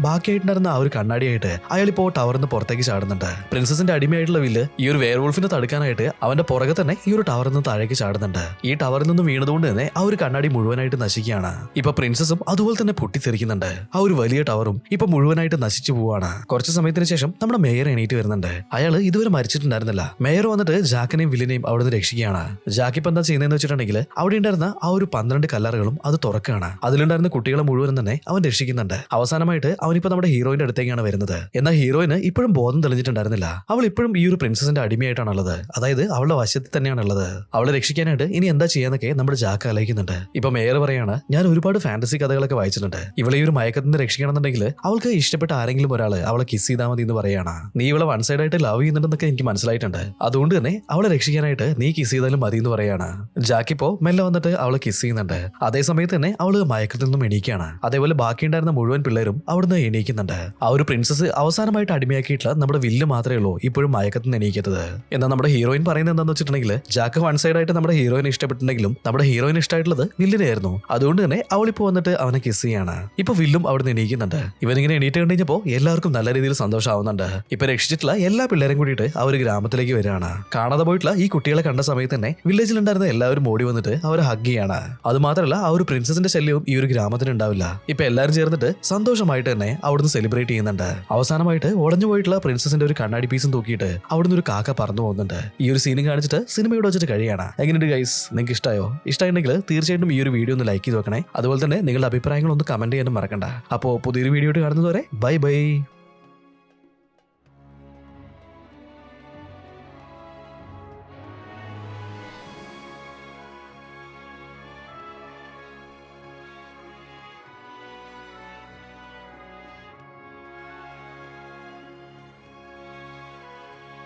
Speaker 1: ബാക്കിയായിട്ടുണ്ടായിരുന്ന ആ ഒരു കണ്ണാടിയായിട്ട് അയാൾ ഇപ്പോ നിന്ന് പുറത്തേക്ക് ചാടുന്നുണ്ട്. പ്രിൻസസിന്റെ അടിമയായിട്ടുള്ള വില്ല് ഈ ഒരു വേർവോൾഫിനെ തടുക്കാനായിട്ട് അവന്റെ പുറകെ തന്നെ ഈ ഒരു ടവറിൽ നിന്ന് താഴേക്ക് ചാടുന്നുണ്ട്. ഈ ടവറിൽ നിന്ന് വീണതുകൊണ്ട് തന്നെ ആ ഒരു കണ്ണാടി മുഴുവനായിട്ട് നശിക്കുകയാണ്. ഇപ്പൊ പ്രിൻസസും അതുപോലെ തന്നെ പൊട്ടിത്തെറിക്കുന്നുണ്ട്. ആ ഒരു വലിയ ടവറും ഇപ്പൊ മുഴുവനായിട്ട് നശിച്ചു പോവാണ് കുറച്ച് സമയത്തിന് ശേഷം നമ്മുടെ മേയർ എണീറ്റ് വരുന്നുണ്ട്. അയാൾ ഇതുവരെ മരിച്ചിട്ടുണ്ടായിരുന്നില്ല. മേയർ വന്നിട്ട് ജാക്കിനെയും വില്ലിനെയും അവിടെ നിന്ന് രക്ഷിക്കുകയാണ്. ജാക്കി ഇപ്പൊ എന്താ ചെയ്യുന്നതെന്ന് വെച്ചിട്ടുണ്ടെങ്കിൽ അവിടെ ഉണ്ടായിരുന്ന ആ ഒരു പന്ത്രണ്ട് കല്ലറുകളും അത് തുറക്കുകയാണ്. അതിലുണ്ടായിരുന്ന കുട്ടികളെ മുഴുവൻ തന്നെ അവൻ രക്ഷിക്കുന്നുണ്ട്. അവസാനമായിട്ട് അവനിപ്പോ നമ്മുടെ ഹീറോയിന്റെ അടുത്തേക്കാണ് വരുന്നത്. എന്നാൽ ഹീറോയിന് ഇപ്പോഴും ബോധം തെളിഞ്ഞിട്ടുണ്ടായിരുന്നില്ല. അവൾ ഇപ്പോഴും ഈ ഒരു പ്രിൻസസിന്റെ അടിമയായിട്ടാണുള്ളത്. അതായത് അവളുടെ വശത്തിൽ തന്നെയാണുള്ളത്. അവളെ രക്ഷിക്കാനായിട്ട് ഇനി എന്താ ചെയ്യാന്നൊക്കെ നമ്മുടെ ജാക്ക് ആലോചിക്കുന്നുണ്ട്. ഇപ്പൊ മേയർ പറയാണ് ഞാൻ ഒരുപാട് ഫാന്റസി കഥകളൊക്കെ വായിച്ചിട്ടുണ്ട്. ഇവളെ ഈ ഒരു മയക്കത്തിൽ നിന്ന് രക്ഷിക്കണമെന്നുണ്ടെങ്കിൽ അവൾക്ക് ഇഷ്ടപ്പെട്ട ആരെങ്കിലും ഒരാൾ അവളെ കിസ് ചെയ്താൽ മതി എന്ന് പറയാണ്. നീ ഇവളെ വൺ സൈഡ് ആയിട്ട് ലവ് ചെയ്യുന്നുണ്ടെന്നൊക്കെ എനിക്ക് മനസ്സിലായിട്ടുണ്ട്. അതുകൊണ്ട് തന്നെ അവളെ രക്ഷിക്കാനായിട്ട് നീ കിസ് ചെയ്താലും മതി എന്ന് പറയാണ്. ജാക്കിപ്പോ മെല്ലെ വന്നിട്ട് അവളെ കിസ് ചെയ്യുന്നുണ്ട്. അതേസമയത്ത് തന്നെ അവൾ മയക്കത്തിൽ നിന്നും എണീക്കാണ്. അതേപോലെ ബാക്കിയുണ്ടായിരുന്ന മുഴുവൻ പിള്ളേരും അവിടുന്ന് എണീക്കുന്നുണ്ട്. ആ ഒരു പ്രിൻസസ് അവസാനമായിട്ട് അടിമയാക്കിയിട്ടുള്ള നമ്മുടെ വില്ല് മാത്രമേ ഉള്ളൂ ഇപ്പോഴും മയക്കത്തിൽ നിന്ന് എണീക്കത്തത് എന്നാൽ നമ്മുടെ ഹീറോയിൻ പറയുന്നത് എന്താണെന്ന് വെച്ചിട്ടുണ്ടെങ്കിൽ ജാക്ക് വൺ സൈഡ് ആയിട്ട് നമ്മുടെ ഹീറോയിനെ ഇഷ്ടപ്പെട്ടിട്ടുണ്ടെങ്കിലും നമ്മുടെ ഹീറോയിൻ ഇഷ്ടമായിട്ടുള്ളത് വില്ലിനായിരുന്നു അതുകൊണ്ട് തന്നെ അവളിപ്പോ വന്നിട്ട് അവനെ കിസ് ചെയ്യാണ്. ഇപ്പൊ വില്ലും അവിടുന്ന് എണീക്കുന്നുണ്ട്. ഇവനിങ്ങനെ എണീറ്റ് കഴിഞ്ഞപ്പോൾ എല്ലാവർക്കും നല്ല രീതിയിൽ സന്തോഷമാവുന്നുണ്ട്. ഇപ്പൊ രക്ഷിച്ചിട്ടുള്ള എല്ലാ പിള്ളേരും കൂടിയിട്ട് അവർ ഗ്രാമത്തിലേക്ക് വരികയാണ്. കാണാതെ പോയിട്ടുള്ള ഈ കുട്ടികളെ കണ്ട സമയത്ത് തന്നെ വില്ലേജിൽ ഉണ്ടായിരുന്ന എല്ലാവരും ഓടി വന്നിട്ട് അവരെ ഹഗ് ചെയ്യാണ്. അത് മാത്രമല്ല ആ ഒരു പ്രിൻസസിന്റെ ശല്യവും ഈ ഒരു ഗ്രാമത്തിന് ഉണ്ടാവില്ല ഇപ്പൊ എല്ലാവരും ചേർന്നിട്ട് സന്തോഷമായിട്ട് തന്നെ അവിടുന്ന് സെലിബ്രേറ്റ് ചെയ്യുന്നുണ്ട്. അവസാനമായിട്ട് ഉടഞ്ഞു പോയിട്ടുള്ള പ്രിൻസസിന്റെ ഒരു കണ്ണാടി പീസും തൂക്കിയിട്ട് അവിടുന്ന് ഒരു കാക്ക പറന്നു പോകുന്നുണ്ട്. ഈ ഒരു സീനും കാണിച്ചിട്ട് സിനിമയോട് വെച്ചിട്ട് കഴിയാണ്. എങ്ങനെയുണ്ട് ഗൈസ് നിങ്ങൾക്ക് ഇഷ്ടമായോ ഇഷ്ടമായിട്ടുണ്ടെങ്കിൽ തീർച്ചയായിട്ടും ഈ ഒരു വീഡിയോ ഒന്ന് ലൈക്ക് ചെയ്ത് വെക്കണേ. അതുപോലെ തന്നെ നിങ്ങളുടെ അഭിപ്രായങ്ങൾ ഒന്ന് കമന്റ് ചെയ്യാനും മറക്കണ്ട. അപ്പോൾ പുതിയൊരു വീഡിയോ കാണുന്നതുവരെ ബൈ ബൈ